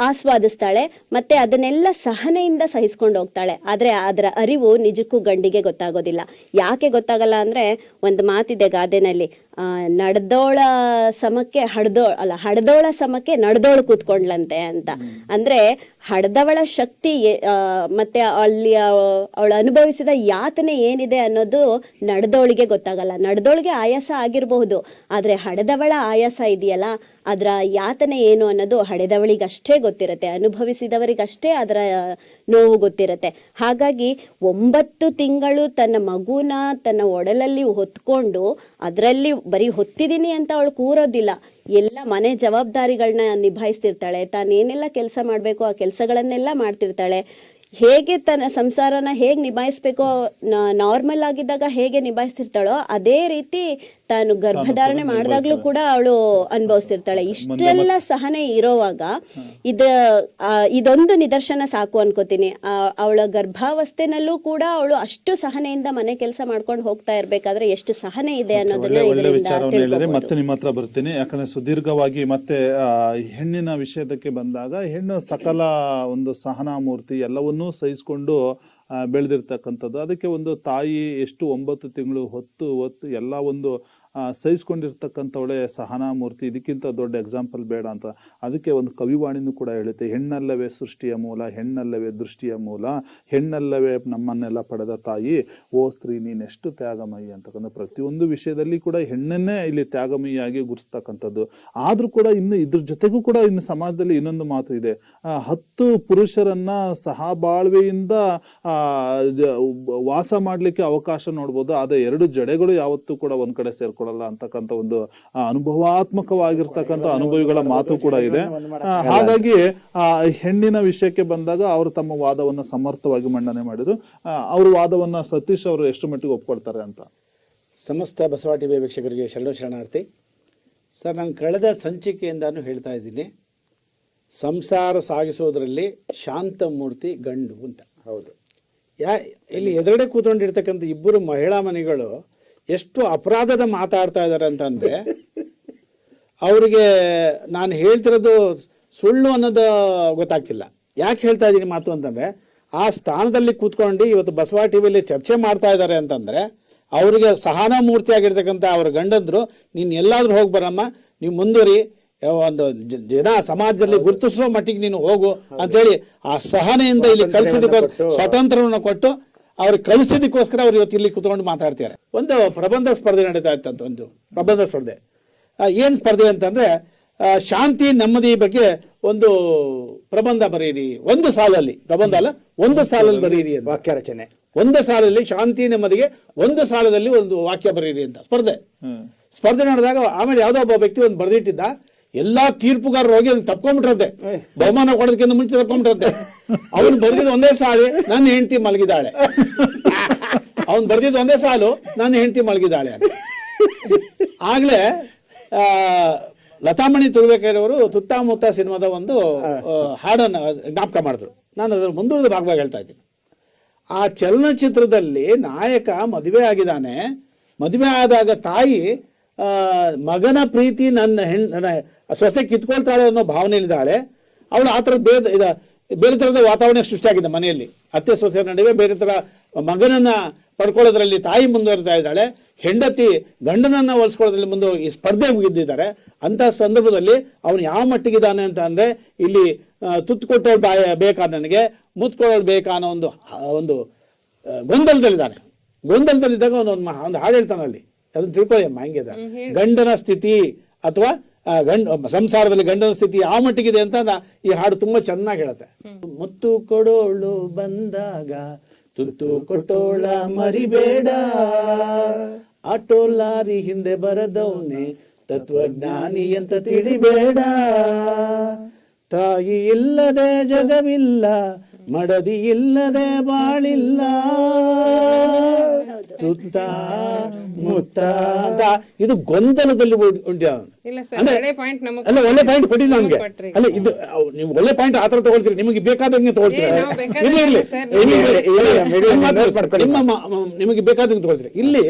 ಆಸ್ವಾದಿಸ್ತಾಳೆ, ಮತ್ತೆ ಅದನ್ನೆಲ್ಲ ಸಹನೆಯಿಂದ ಸಹಿಸ್ಕೊಂಡು ಹೋಗ್ತಾಳೆ. ಆದರೆ ಅದರ ಅರಿವು ನಿಜಕ್ಕೂ ಗಂಡಿಗೆ ಗೊತ್ತಾಗೋದಿಲ್ಲ. ಯಾಕೆ ಗೊತ್ತಾಗಲ್ಲ ಅಂದ್ರೆ, ಒಂದು ಮಾತಿದೆ ಗಾದೆನಲ್ಲಿ ನಡೆದೋಳ ಸಮಕ್ಕೆ ಹಡ್ದೋ ಅಲ್ಲ ಹಡ್ದೋಳ ಸಮಕ್ಕೆ ನಡೆದೋಳು ಕೂತ್ಕೊಂಡ್ಲಂತೆ ಅಂತ. ಅಂದ್ರೆ ಹಡ್ದವಳ ಶಕ್ತಿ ಮತ್ತೆ ಅಲ್ಲಿ ಅವಳು ಅನುಭವಿಸಿದ ಯಾತನೆ ಏನಿದೆ ಅನ್ನೋದು ನಡೆದೋಳಿಗೆ ಗೊತ್ತಾಗಲ್ಲ. ನಡೆದೋಳಿಗೆ ಆಯಾಸ ಆಗಿರಬಹುದು ಆದ್ರೆ ಹಡೆದವಳ ಆಯಾಸ ಇದೆಯಲ್ಲ ಅದರ ಯಾತನೆ ಏನು ಅನ್ನೋದು ಹಡೆದವಳಿಗಷ್ಟೇ ಗೊತ್ತಿರತ್ತೆ ಅನುಭವಿಸಿದವರಿಗಷ್ಟೇ ಅದರ ನೋವು ಗೊತ್ತಿರತ್ತೆ. ಹಾಗಾಗಿ ಒಂಬತ್ತು ತಿಂಗಳು ತನ್ನ ಮಗುನ ತನ್ನ ಒಡಲಲ್ಲಿ ಹೊತ್ಕೊಂಡು ಅದರಲ್ಲಿ ಬರೀ ಹೊತ್ತಿದ್ದೀನಿ ಅಂತ ಅವಳು ಕೂರೋದಿಲ್ಲ. ಎಲ್ಲ ಮನೆ ಜವಾಬ್ದಾರಿಗಳನ್ನ ನಿಭಾಯಿಸ್ತಿರ್ತಾಳೆ. ತಾನೇನೆಲ್ಲ ಕೆಲಸ ಮಾಡಬೇಕು, ಆ ಕೆಲಸಗಳನ್ನೆಲ್ಲ ಮಾಡ್ತಿರ್ತಾಳೆ. ಹೇಗೆ ತನ್ನ ಸಂಸಾರನ ಹೇಗೆ ನಿಭಾಯಿಸ್ಬೇಕೋ ನಾರ್ಮಲ್ ಆಗಿದ್ದಾಗ ಹೇಗೆ ನಿಭಾಯಿಸ್ತಿರ್ತಾಳೋ, ಅದೇ ರೀತಿ ತಾನು ಗರ್ಭಧಾರಣೆ ಮಾಡಿದಾಗ್ಲೂ ಕೂಡ ಅವಳು ಅನುಭವಿಸ್ತಿರ್ತಾಳೆ. ಇಷ್ಟೆಲ್ಲ ಸಹನೆ ಇರೋವಾಗ ಇದ ಇದೊಂದು ನಿದರ್ಶನ ಸಾಕು ಅನ್ಕೋತೀನಿ. ಅವಳ ಗರ್ಭಾವಸ್ಥೆನಲ್ಲೂ ಕೂಡ ಅವಳು ಅಷ್ಟು ಸಹನೆಯಿಂದ ಮನೆ ಕೆಲಸ ಮಾಡ್ಕೊಂಡು ಹೋಗ್ತಾ ಇರ್ಬೇಕಾದ್ರೆ ಎಷ್ಟು ಸಹನೆ ಇದೆ ಅನ್ನೋದನ್ನ ಒಳ್ಳೆ ವಿಚಾರವನ್ನು ಹೇಳಿದ್ರೆ ಮತ್ತೆ ನಿಮ್ಮ ಹತ್ರ ಬರ್ತೀನಿ. ಯಾಕಂದ್ರೆ ಸುದೀರ್ಘವಾಗಿ ಮತ್ತೆ ಹೆಣ್ಣಿನ ವಿಷಯದಕ್ಕೆ ಬಂದಾಗ ಹೆಣ್ಣು ಸಕಲ ಒಂದು ಸಹನಾ ಮೂರ್ತಿ ಎಲ್ಲವನ್ನೂ ಸಹಿಸಿಕೊಂಡು ಬೆಳೆದಿರ್ತಕ್ಕಂಥದ್ದು. ಅದಕ್ಕೆ ಒಂದು ತಾಯಿ ಎಷ್ಟು ಒಂಬತ್ತು ತಿಂಗಳು ಹೊತ್ತು ಹೊತ್ತು ಎಲ್ಲ ಒಂದು ಸಹಿಸ್ಕೊಂಡಿರ್ತಕ್ಕಂಥವಳೆ ಸಹನಾಮೂರ್ತಿ ಇದಕ್ಕಿಂತ ದೊಡ್ಡ ಎಕ್ಸಾಂಪಲ್ ಬೇಡ ಅಂತ. ಅದಕ್ಕೆ ಒಂದು ಕವಿವಾಣಿನೂ ಕೂಡ ಹೇಳುತ್ತೆ ಹೆಣ್ಣಲ್ಲವೇ ಸೃಷ್ಟಿಯ ಮೂಲ ಹೆಣ್ಣಲ್ಲವೇ ದೃಷ್ಟಿಯ ಮೂಲ ಹೆಣ್ಣಲ್ಲವೇ ನಮ್ಮನ್ನೆಲ್ಲ ಪಡೆದ ತಾಯಿ ಓ ಸ್ತ್ರೀ ನೀನೆಷ್ಟು ತ್ಯಾಗಮಯಿ ಅಂತಕ್ಕಂಥ ಪ್ರತಿಯೊಂದು ವಿಷಯದಲ್ಲಿ ಕೂಡ ಹೆಣ್ಣನ್ನೇ ಇಲ್ಲಿ ತ್ಯಾಗಮಯಿಯಾಗಿ ಗುರುಸ್ತಕ್ಕಂಥದ್ದು ಆದರೂ ಕೂಡ ಇನ್ನು ಇದ್ರ ಜೊತೆಗೂ ಕೂಡ ಇನ್ನು ಸಮಾಜದಲ್ಲಿ ಇನ್ನೊಂದು ಮಾತು ಇದೆ. ಹತ್ತು ಪುರುಷರನ್ನ ಸಹಬಾಳ್ವೆಯಿಂದ ಆ, ವಾಸ ಮಾಡಲಿಕ್ಕೆ ಅವಕಾಶ ನೋಡ್ಬೋದು. ಆದರೆ ಎರಡು ಜಡೆಗಳು ಯಾವತ್ತೂ ಕೂಡ ಒಂದು ಕಡೆ ಸೇರ್ಕೊಳ್ಳಲ್ಲ ಅಂತಕ್ಕಂಥ ಒಂದು ಅನುಭವಾತ್ಮಕವಾಗಿರ್ತಕ್ಕಂಥ ಅನುಭವಿಗಳ ಮಾತು ಕೂಡ ಇದೆ. ಹಾಗಾಗಿ ಆ ಹೆಣ್ಣಿನ ವಿಷಯಕ್ಕೆ ಬಂದಾಗ ಅವರು ತಮ್ಮ ವಾದವನ್ನ ಸಮರ್ಥವಾಗಿ ಮಂಡನೆ ಮಾಡಿದ್ರು. ಅವರು ಅವ್ರ ವಾದವನ್ನ ಸತೀಶ್ ಅವರು ಎಷ್ಟು ಮಟ್ಟಿಗೆ ಒಪ್ಕೊಳ್ತಾರೆ ಅಂತ? ಸಮಸ್ತ ಬಸವ ಟಿವಿ ವೀಕ್ಷಕರಿಗೆ ಶರಣ ಶರಣಾರ್ಥಿ. ಸರ್ ನಾನು ಕಳೆದ ಸಂಚಿಕೆಯಿಂದಾನು ಹೇಳ್ತಾ ಇದ್ದೀನಿ. ಸಂಸಾರ ಸಾಗಿಸೋದ್ರಲ್ಲಿ ಶಾಂತಮೂರ್ತಿ ಗಂಡು ಅಂತ. ಹೌದು. ಯಾ ಇಲ್ಲಿ ಎದುರುಗಡೆ ಕೂತ್ಕೊಂಡಿರ್ತಕ್ಕಂಥ ಇಬ್ಬರು ಮಹಿಳಾ ಮನೆಗಳು ಎಷ್ಟು ಅಪರಾಧದ ಮಾತಾಡ್ತಾ ಇದ್ದಾರೆ ಅಂತಂದ್ರೆ ಅವರಿಗೆ ನಾನು ಹೇಳ್ತಿರೋದು ಸುಳ್ಳು ಅನ್ನೋದು ಗೊತ್ತಾಗ್ತಿಲ್ಲ. ಯಾಕೆ ಹೇಳ್ತಾ ಇದ್ದೀನಿ ಮಾತು ಅಂತಂದ್ರೆ ಆ ಸ್ಥಾನದಲ್ಲಿ ಕೂತ್ಕೊಂಡು ಇವತ್ತು ಬಸವ ಟಿವಿಯಲ್ಲಿ ಚರ್ಚೆ ಮಾಡ್ತಾ ಇದ್ದಾರೆ ಅಂತಂದ್ರೆ ಅವರಿಗೆ ಸಹಾನುಮೂರ್ತಿ ಆಗಿರ್ತಕ್ಕಂಥ ಅವ್ರ ಗಂಡಂದ್ರು ನೀನು ಎಲ್ಲಾದ್ರೂ ಹೋಗಿ ಬರಮ್ಮ ನೀವು ಮುಂದುವರಿ ಒಂದು ಜನ ಸಮಾಜದಲ್ಲಿ ಗುರುತಿಸೋ ಮಟ್ಟಿಗೆ ನೀನು ಹೋಗು ಅಂತೇಳಿ ಆ ಸಹನೆಯಿಂದ ಇಲ್ಲಿ ಕಳಿಸಿದಕ್ಕೆ ಸ್ವಾತಂತ್ರ್ಯವನ್ನು ಕೊಟ್ಟು ಅವ್ರಿಗೆ ಕಳಿಸಿದಕ್ಕೋಸ್ಕರ ಅವ್ರು ಇವತ್ತು ಇಲ್ಲಿ ಕುತ್ಕೊಂಡು ಮಾತಾಡ್ತಾರೆ ಒಂದು ಪ್ರಬಂಧ ಸ್ಪರ್ಧೆ ನಡೀತಾ ಇತ್ತಂತ ಒಂದು ಪ್ರಬಂಧ ಸ್ಪರ್ಧೆ. ಏನು ಸ್ಪರ್ಧೆ ಅಂತಂದ್ರೆ ಶಾಂತಿ ನೆಮ್ಮದಿ ಬಗ್ಗೆ ಒಂದು ಪ್ರಬಂಧ ಬರೀರಿ. ಒಂದು ಸಾಲಲ್ಲಿ ಪ್ರಬಂಧ ಅಲ್ಲ ಒಂದು ಸಾಲಲ್ಲಿ ಬರೀರಿ ಅಂತ. ವಾಕ್ಯ ರಚನೆ ಒಂದು ಸಾಲಲ್ಲಿ ಶಾಂತಿ ನೆಮ್ಮದಿಗೆ ಒಂದು ಸಾಲದಲ್ಲಿ ಒಂದು ವಾಕ್ಯ ಬರೀರಿ ಅಂತ. ಸ್ಪರ್ಧೆ. ಸ್ಪರ್ಧೆ ನಡೆದಾಗ ಆಮೇಲೆ ಯಾವುದೋ ಒಬ್ಬ ವ್ಯಕ್ತಿ ಒಂದು ಬರೆದಿಟ್ಟಿದ್ದ ಎಲ್ಲಾ ತೀರ್ಪುಗಾರರು ಹೋಗಿ ಅದನ್ನ ತಪ್ಕೊಂಡ್ಬಿಟ್ರಂತೆ. ಬಹುಮಾನ ಕೊಡೋದಕ್ಕಿಂತ ಮುಂಚೆ ತಪ್ಕೊಂಡ್ಬಿಟ್ರಂತೆ. ಅವನು ಬರ್ದಿದ್ದು ಒಂದೇ ಸಾಲಿ ನನ್ನ ಹೆಂಡತಿ ಮಲಗಿದಾಳೆ ಅವನು ಬರ್ದಿದ್ದು ಒಂದೇ ಸಾಲು ನನ್ನ ಹೆಂಡತಿ ಮಲಗಿದಾಳೆ ಆಗ್ಲೇ ಆ, ಲತಾಮಣಿ ತುರುವೇಕೈರವರು ಸುತ್ತಮುತ್ತ ಸಿನಿಮಾದ ಒಂದು ಹಾಡನ್ನು ಜ್ಞಾಪಕ ಮಾಡಿದ್ರು. ನಾನು ಅದರ ಮುಂದುವರೆದ ಭಾಗವಾಗಿ ಹೇಳ್ತಾ ಇದ್ದೀನಿ. ಆ ಚಲನಚಿತ್ರದಲ್ಲಿ ನಾಯಕ ಮದುವೆ ಆಗಿದ್ದಾನೆ. ಮದುವೆ ಆದಾಗ ತಾಯಿ ಆ, ಮಗನ ಪ್ರೀತಿ ನನ್ನ ಹೆಣ್ ಸೊಸೆ ಕಿತ್ಕೊಳ್ತಾಳೆ ಅನ್ನೋ ಭಾವನೆಯಲ್ಲಿದ್ದಾಳೆ ಅವಳು ಆ ಥರದ ಬೇರೆ ಇದ ಬೇರೆ ಥರದ ವಾತಾವರಣ ಸೃಷ್ಟಿಯಾಗಿದೆ ಮನೆಯಲ್ಲಿ. ಅತ್ತೆ ಸೊಸೆ ನಡುವೆ ಬೇರೆ ಥರ ಮಗನನ್ನ ಪಡ್ಕೊಳ್ಳೋದ್ರಲ್ಲಿ ತಾಯಿ ಮುಂದುವರಿತಾ ಇದ್ದಾಳೆ ಹೆಂಡತಿ ಗಂಡನನ್ನ ಹೋಲಿಸ್ಕೊಳ್ಳೋದ್ರಲ್ಲಿ ಮುಂದೆ ಈ ಸ್ಪರ್ಧೆ ಮುಗಿದಿದ್ದಾರೆ. ಅಂತ ಸಂದರ್ಭದಲ್ಲಿ ಅವನು ಯಾವ ಮಟ್ಟಿಗಿದ್ದಾನೆ ಅಂತ ಅಂದರೆ ಇಲ್ಲಿ ಆ, ತುತ್ತು ಕೊಟ್ಟೋಳು ಬಾಯ ಬೇಕಾ ನನಗೆ ಮುತ್ಕೊಳ್ಳೋಳು ಬೇಕಾ ಅನ್ನೋ ಒಂದು ಒಂದು ಗೊಂದಲದಲ್ಲಿದ್ದಾನೆ. ಗೊಂದಲದಲ್ಲಿದ್ದಾಗ ಅವನು ಒಂದು ಒಂದು ಹಾಡು ಹೇಳ್ತಾನೆ ಅಲ್ಲಿ. ಅದನ್ನ ತಿಳ್ಕೊಳ್ಳಿ ಅಮ್ಮ ಹೆಂಗಿದೆ? ಗಂಡನ ಸ್ಥಿತಿ ಅಥವಾ ಗಂಡ, ಸಂಸಾರದಲ್ಲಿ ಗಂಡನ ಸ್ಥಿತಿ ಯಾವ ಮಟ್ಟಿಗಿದೆ ಅಂತ ಈ ಹಾಡು ತುಂಬಾ ಚೆನ್ನಾಗಿ ಹೇಳುತ್ತೆ. ಮುತ್ತು ಕೊಡೋಳು ಬಂದಾಗ, ತುತ್ತು ಕೊಟ್ಟೋಳ ಮರಿಬೇಡ. ಆಟೋ ಲಾರಿ ಹಿಂದೆ ಬರದವನೆ, ತತ್ವಜ್ಞಾನಿ ಅಂತ ತಿಳಿಬೇಡ. ತಾಯಿ ಇಲ್ಲದೆ ಜಗವಿಲ್ಲ ಮಡದಿ ಇಲ್ಲದೆ ಬಾಳಿಲ್ಲ. ತುತ್ತ ಮುತ್ತ ಇದು ಗೊಂದಲದಲ್ಲಿ ಒಳ್ಳೆ ಪಾಯಿಂಟ್ ನಮಗೆ ಅಲ್ಲ ಒಳ್ಳೆ ಪಾಯಿಂಟ್ ಕೊಟ್ಟಿಲ್ಲ ನಮ್ಗೆ. ಅಲ್ಲ ಇದು ನೀವು ಒಳ್ಳೆ ಪಾಯಿಂಟ್ ಆತರ ತಗೊಳ್ತೀರಿ. ನಿಮಗೆ ಬೇಕಾದಂಗೆ ತಗೊಳ್ತೀರಿ? ನಿಮ್ಮ ನಿಮಗೆ ಬೇಕಾದಂಗೆ ತಗೊಳ್ತೀರಿ. ಇಲ್ಲಿ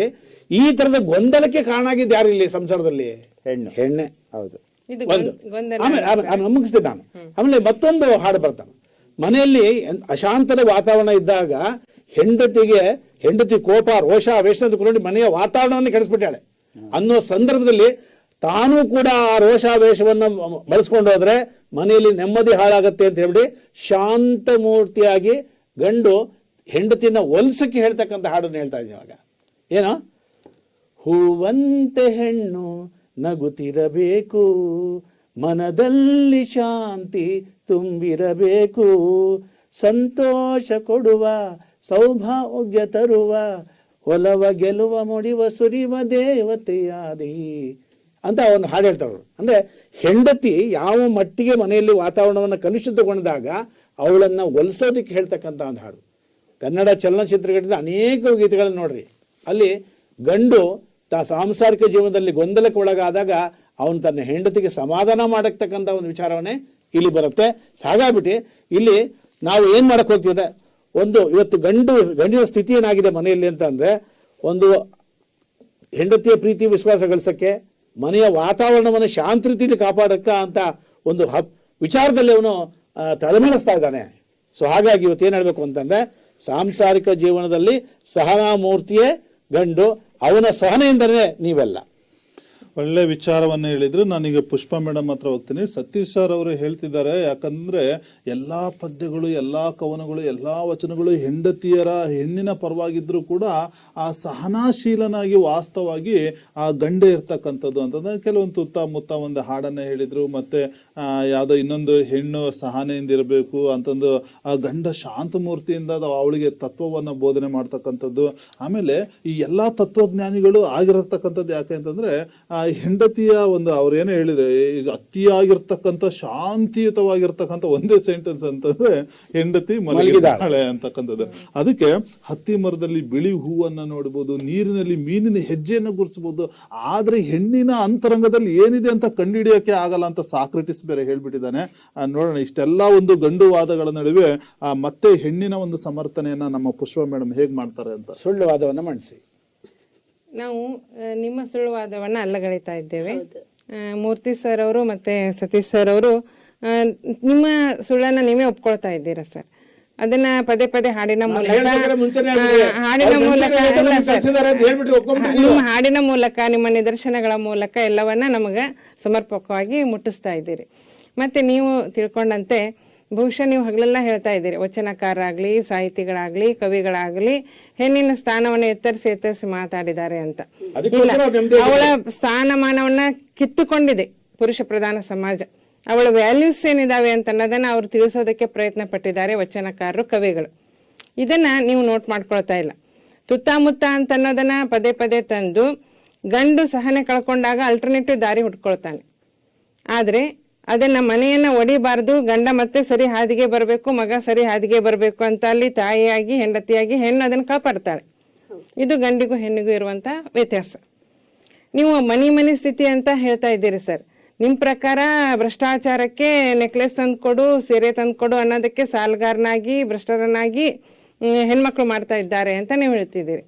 ಈ ತರದ ಗೊಂದಲಕ್ಕೆ ಕಾರಣ ಆಗಿದ್ದು ಯಾರು ಇಲ್ಲಿ ಸಂಸಾರದಲ್ಲಿ? ಹೆಣ್ಣು. ಹೆಣ್ಣೆ. ಹೌದು. ಇದು ಒಂದು. ಗೊಂದಲ ಆಮೇಲೆ ಮುಗಿಸ್ತೀನಿ ನಾನು. ಆಮೇಲೆ ಮತ್ತೊಂದು ಹಾಡು ಬರ್ತಾನೆ. ಮನೆಯಲ್ಲಿ ಅಶಾಂತದ ವಾತಾವರಣ ಇದ್ದಾಗ ಹೆಂಡತಿಗೆ, ಹೆಂಡತಿ ಕೋಪ, ರೋಷ, ವೇಷ ಅಂದುಕೊಂಡು ಮನೆಯ ವಾತಾವರಣವನ್ನು ಕೆಡಿಸ್ಬಿಟ್ಟಾಳೆ. ಅನ್ನೋ ಸಂದರ್ಭದಲ್ಲಿ ತಾನೂ ಕೂಡ ಆ ರೋಷಾವೇಶವನ್ನು ಬಳಸ್ಕೊಂಡು ಹೋದ್ರೆ ಮನೆಯಲ್ಲಿ ನೆಮ್ಮದಿ ಹಾಳಾಗತ್ತೆ ಅಂತ ಹೇಳ್ಬಿಡಿ ಶಾಂತ ಮೂರ್ತಿಯಾಗಿ ಗಂಡು ಹೆಂಡತಿನ ಒಲ್ಸಕ್ಕೆ ಹೇಳ್ತಕ್ಕಂಥ ಹಾಡನ್ನು ಹೇಳ್ತಾ ಇದ್ದೀನಿ ಇವಾಗ. ಏನೋ? ಹೂವಂತೆ ಹೆಣ್ಣು ನಗುತ್ತಿರಬೇಕು ಮನದಲ್ಲಿ ಶಾಂತಿ ತುಂಬಿರಬೇಕು. ಸಂತೋಷ ಕೊಡುವ, ಸೌಭಾಗ್ಯ ತರುವ, ಒಲವ ಗೆಲುವ ಮುಡಿವ ಸುರಿವ ದೇವತೆಯಾದಿ ಅಂತ ಅವನು ಹಾಡು ಹೇಳ್ತಾಳು ಅಂದ್ರೆ ಹೆಂಡತಿ ಯಾವ ಮಟ್ಟಿಗೆ ಮನೆಯಲ್ಲಿ ವಾತಾವರಣವನ್ನು ಕಲುಷಿತಗೊಂಡಾಗ ಅವಳನ್ನ ಒಲಿಸೋದಕ್ಕೆ ಹೇಳ್ತಕ್ಕಂಥ ಒಂದು ಹಾಡು. ಕನ್ನಡ ಚಲನಚಿತ್ರಗಳಿಂದ ಅನೇಕ ಗೀತೆಗಳನ್ನು ನೋಡ್ರಿ. ಅಲ್ಲಿ ಗಂಡು ತ ಸಾಂಸಾರಿಕ ಜೀವನದಲ್ಲಿ ಗೊಂದಲಕ್ಕೆ ಒಳಗಾದಾಗ ಅವನು ತನ್ನ ಹೆಂಡತಿಗೆ ಸಮಾಧಾನ ಮಾಡತಕ್ಕಂಥ ಒಂದು ವಿಚಾರವನ್ನೇ ಇಲ್ಲಿ ಬರುತ್ತೆ. ಹಾಗಾಗ್ಬಿಟ್ಟು ಇಲ್ಲಿ ನಾವು ಏನು ಮಾಡಕ್ಕೆ ಹೋಗ್ತೀವಿ ಒಂದು ಇವತ್ತು ಗಂಡು, ಗಂಡಿನ ಸ್ಥಿತಿ ಏನಾಗಿದೆ ಮನೆಯಲ್ಲಿ ಅಂತ ಅಂದ್ರೆ ಒಂದು ಹೆಂಡತಿಯ ಪ್ರೀತಿ, ವಿಶ್ವಾಸ ಗಳಿಸಕ್ಕೆ, ಮನೆಯ ವಾತಾವರಣವನ್ನು ಶಾಂತ ರೀತಿಯಲ್ಲಿ ಕಾಪಾಡಕ್ಕ ಅಂತ ಒಂದು ಹಬ್, ವಿಚಾರದಲ್ಲಿ ಅವನು ತಳಮಳಿಸ್ತಾ ಇದ್ದಾನೆ. ಸೊ ಹಾಗಾಗಿ ಇವತ್ತು ಏನು ಹೇಳಬೇಕು ಅಂತಂದ್ರೆ ಸಾಂಸಾರಿಕ ಜೀವನದಲ್ಲಿ ಸಹನಾ ಮೂರ್ತಿಯೇ ಗಂಡು, ಅವನ ಸಹನೆಯಿಂದಲೇ ನೀವೆಲ್ಲ. ಒಳ್ಳೆ ವಿಚಾರವನ್ನು ಹೇಳಿದ್ರು. ನಾನೀಗ ಪುಷ್ಪ ಮೇಡಮ್ ಹತ್ರ ಹೋಗ್ತೀನಿ. ಸತೀಶ್ ಸರ್ ಅವರು ಹೇಳ್ತಿದ್ದಾರೆ, ಯಾಕಂದ್ರೆ ಎಲ್ಲ ಪದ್ಯಗಳು, ಎಲ್ಲ ಕವನಗಳು, ಎಲ್ಲ ವಚನಗಳು ಹೆಂಡತಿಯರ ಹೆಣ್ಣಿನ ಪರವಾಗಿದ್ದರೂ ಕೂಡ ಆ ಸಹನಾಶೀಲನಾಗಿ ವಾಸ್ತವವಾಗಿ ಆ ಗಂಡೆ ಇರ್ತಕ್ಕಂಥದ್ದು ಅಂತಂದ್ರೆ ಕೆಲವೊಂದು ತುತ್ತ ಮುತ್ತ ಒಂದು ಹಾಡನ್ನ ಹೇಳಿದರು, ಮತ್ತೆ ಯಾವುದೋ ಇನ್ನೊಂದು ಹೆಣ್ಣು ಸಹನೆಯಿಂದ ಇರಬೇಕು ಅಂತಂದು ಆ ಗಂಡ ಶಾಂತಮೂರ್ತಿಯಿಂದ ಅದು ಅವಳಿಗೆ ತತ್ವವನ್ನು ಬೋಧನೆ ಮಾಡ್ತಕ್ಕಂಥದ್ದು. ಆಮೇಲೆ ಈ ಎಲ್ಲಾ ತತ್ವಜ್ಞಾನಿಗಳು ಆಗಿರತಕ್ಕಂಥದ್ದು ಯಾಕೆ ಅಂತಂದ್ರೆ ಹೆಂಡತಿಯ ಒಂದು ಅವ್ರೇನು ಹೇಳಿದ್ರೆ ಈಗ ಅತಿಯಾಗಿರ್ತಕ್ಕಂಥ ಶಾಂತಿಯುತವಾಗಿರ್ತಕ್ಕಂಥ ಒಂದೇ ಸೆಂಟೆನ್ಸ್ ಅಂತಂದ್ರೆ ಹೆಂಡತಿ ಮಲಗಿದಾಳೆ ಅಂತಕ್ಕಂಥದ್ದು. ಅದಕ್ಕೆ ಹತ್ತಿ ಮರದಲ್ಲಿ ಬಿಳಿ ಹೂವನ್ನ ನೋಡ್ಬೋದು ನೀರಿನಲ್ಲಿ ಮೀನಿನ ಹೆಜ್ಜೆಯನ್ನು ಗುರುಸ್ಬೋದು ಆದ್ರೆ ಹೆಣ್ಣಿನ ಅಂತರಂಗದಲ್ಲಿ ಏನಿದೆ ಅಂತ ಕಂಡುಹಿಡಿಯೋಕೆ ಆಗಲ್ಲ ಅಂತ ಸಾಕ್ರಿಟಿಸ್ ಬೇರೆ ಹೇಳ್ಬಿಟ್ಟಿದ್ದಾನೆ. ನೋಡೋಣ ಇಷ್ಟೆಲ್ಲ ಒಂದು ಗಂಡು ವಾದಗಳ ನಡುವೆ ಆ, ಮತ್ತೆ ಹೆಣ್ಣಿನ ಒಂದು ಸಮರ್ಥನೆಯನ್ನ ನಮ್ಮ ಪುಷ್ಪ ಮೇಡಮ್ ಹೇಗ್ ಮಾಡ್ತಾರೆ ಅಂತ. ಸುಳ್ಳು ವಾದವನ್ನ ಮಂಡಿಸಿ ನಾವು ನಿಮ್ಮ ಸುಳ್ಳುವಾದವನ್ನ ಅಲ್ಲಗಳಿತಾ ಇದ್ದೇವೆ. ಮೂರ್ತಿ ಸರ್ ಅವರು ಮತ್ತೆ ಸತೀಶ್ ಸರ್ ಅವರು ನಿಮ್ಮ ಸುಳ್ಳನ್ನ ನೀವೇ ಒಪ್ಕೊಳ್ತಾ ಇದ್ದೀರಾ ಸರ್ ಅದನ್ನ ಪದೇ ಪದೇ ಹಾಡಿನ ಮೂಲಕ ಹಾಡಿನ ಮೂಲಕ ನಿಮ್ಮ ಹಾಡಿನ ಮೂಲಕ ನಿಮ್ಮ ನಿದರ್ಶನಗಳ ಮೂಲಕ ಎಲ್ಲವನ್ನ ನಮಗೆ ಸಮರ್ಪಕವಾಗಿ ಮುಟ್ಟಿಸ್ತಾ ಇದ್ದೀರಿ. ಮತ್ತೆ ನೀವು ತಿಳ್ಕೊಂಡಂತೆ ಬಹುಶಃ ನೀವು ಹಗಲೆಲ್ಲ ಹೇಳ್ತಾ ಇದ್ದೀರಿ. ವಚನಕಾರರಾಗ್ಲಿ ಸಾಹಿತಿಗಳಾಗ್ಲಿ ಕವಿಗಳಾಗ್ಲಿ ಹೆಣ್ಣಿನ ಸ್ಥಾನವನ್ನು ಎತ್ತರಿಸಿ ಎತ್ತರಿಸಿ ಮಾತಾಡಿದ್ದಾರೆ ಅಂತ. ಅವಳ ಸ್ಥಾನಮಾನವನ್ನ ಕಿತ್ತುಕೊಂಡಿದೆ ಪುರುಷ ಪ್ರಧಾನ ಸಮಾಜ. ಅವಳ ವ್ಯಾಲ್ಯೂಸ್ ಏನಿದಾವೆ ಅಂತ ಅನ್ನೋದನ್ನ ಅವ್ರು ತಿಳಿಸೋದಕ್ಕೆ ಪ್ರಯತ್ನ ಪಟ್ಟಿದ್ದಾರೆ ವಚನಕಾರರು ಕವಿಗಳು. ಇದನ್ನ ನೀವು ನೋಟ್ ಮಾಡ್ಕೊಳ್ತಾ ಇಲ್ಲ. ತುತ್ತಮುತ್ತ ಅಂತ ಅನ್ನೋದನ್ನ ಪದೇ ಪದೇ ತಂದು ಗಂಡು ಸಹನೆ ಕಳ್ಕೊಂಡಾಗ ಅಲ್ಟರ್ನೇಟಿವ್ ದಾರಿ ಹುಡ್ಕೊಳ್ತಾನೆ. ಆದ್ರೆ ಅದನ್ನ ಮನೆಯನ್ನ ಒಡಿಬಾರ್ದು, ಗಂಡ ಮತ್ತೆ ಸರಿ ಹಾದಿಗೆ ಬರಬೇಕು, ಮಗ ಸರಿ ಹಾದಿಗೆ ಬರಬೇಕು ಅಂತ ಅಲ್ಲಿ ತಾಯಿಯಾಗಿ, ಹೆಂಡತಿಯಾಗಿ ಹೆಣ್ಣು ಅದನ್ನ ಕಾಪಾಡ್ತಾಳೆ ಇದು ಗಂಡಿಗೂ ಹೆಣ್ಣಿಗೂ ಇರುವಂತ ವ್ಯತ್ಯಾಸ. ನೀವು ಮನಿ ಮನಿ ಸ್ಥಿತಿ ಅಂತ ಹೇಳ್ತಾ ಇದ್ದೀರಿ ಸರ್. ನಿಮ್ಮ ಪ್ರಕಾರ ಭ್ರಷ್ಟಾಚಾರಕ್ಕೆ ನೆಕ್ಲೆಸ್ ತಂದ್ಕೊಡು ಸೀರೆ ತಂದ್ಕೊಡು ಅನ್ನೋದಕ್ಕೆ ಸಾಲಗಾರನಾಗಿ, ಭ್ರಷ್ಟರನ್ನಾಗಿ ಹೆಣ್ಮಕ್ಳು ಮಾಡ್ತಾ ಇದ್ದಾರೆ ಅಂತ ನೀವು ಹೇಳ್ತಿದ್ದೀರಿ.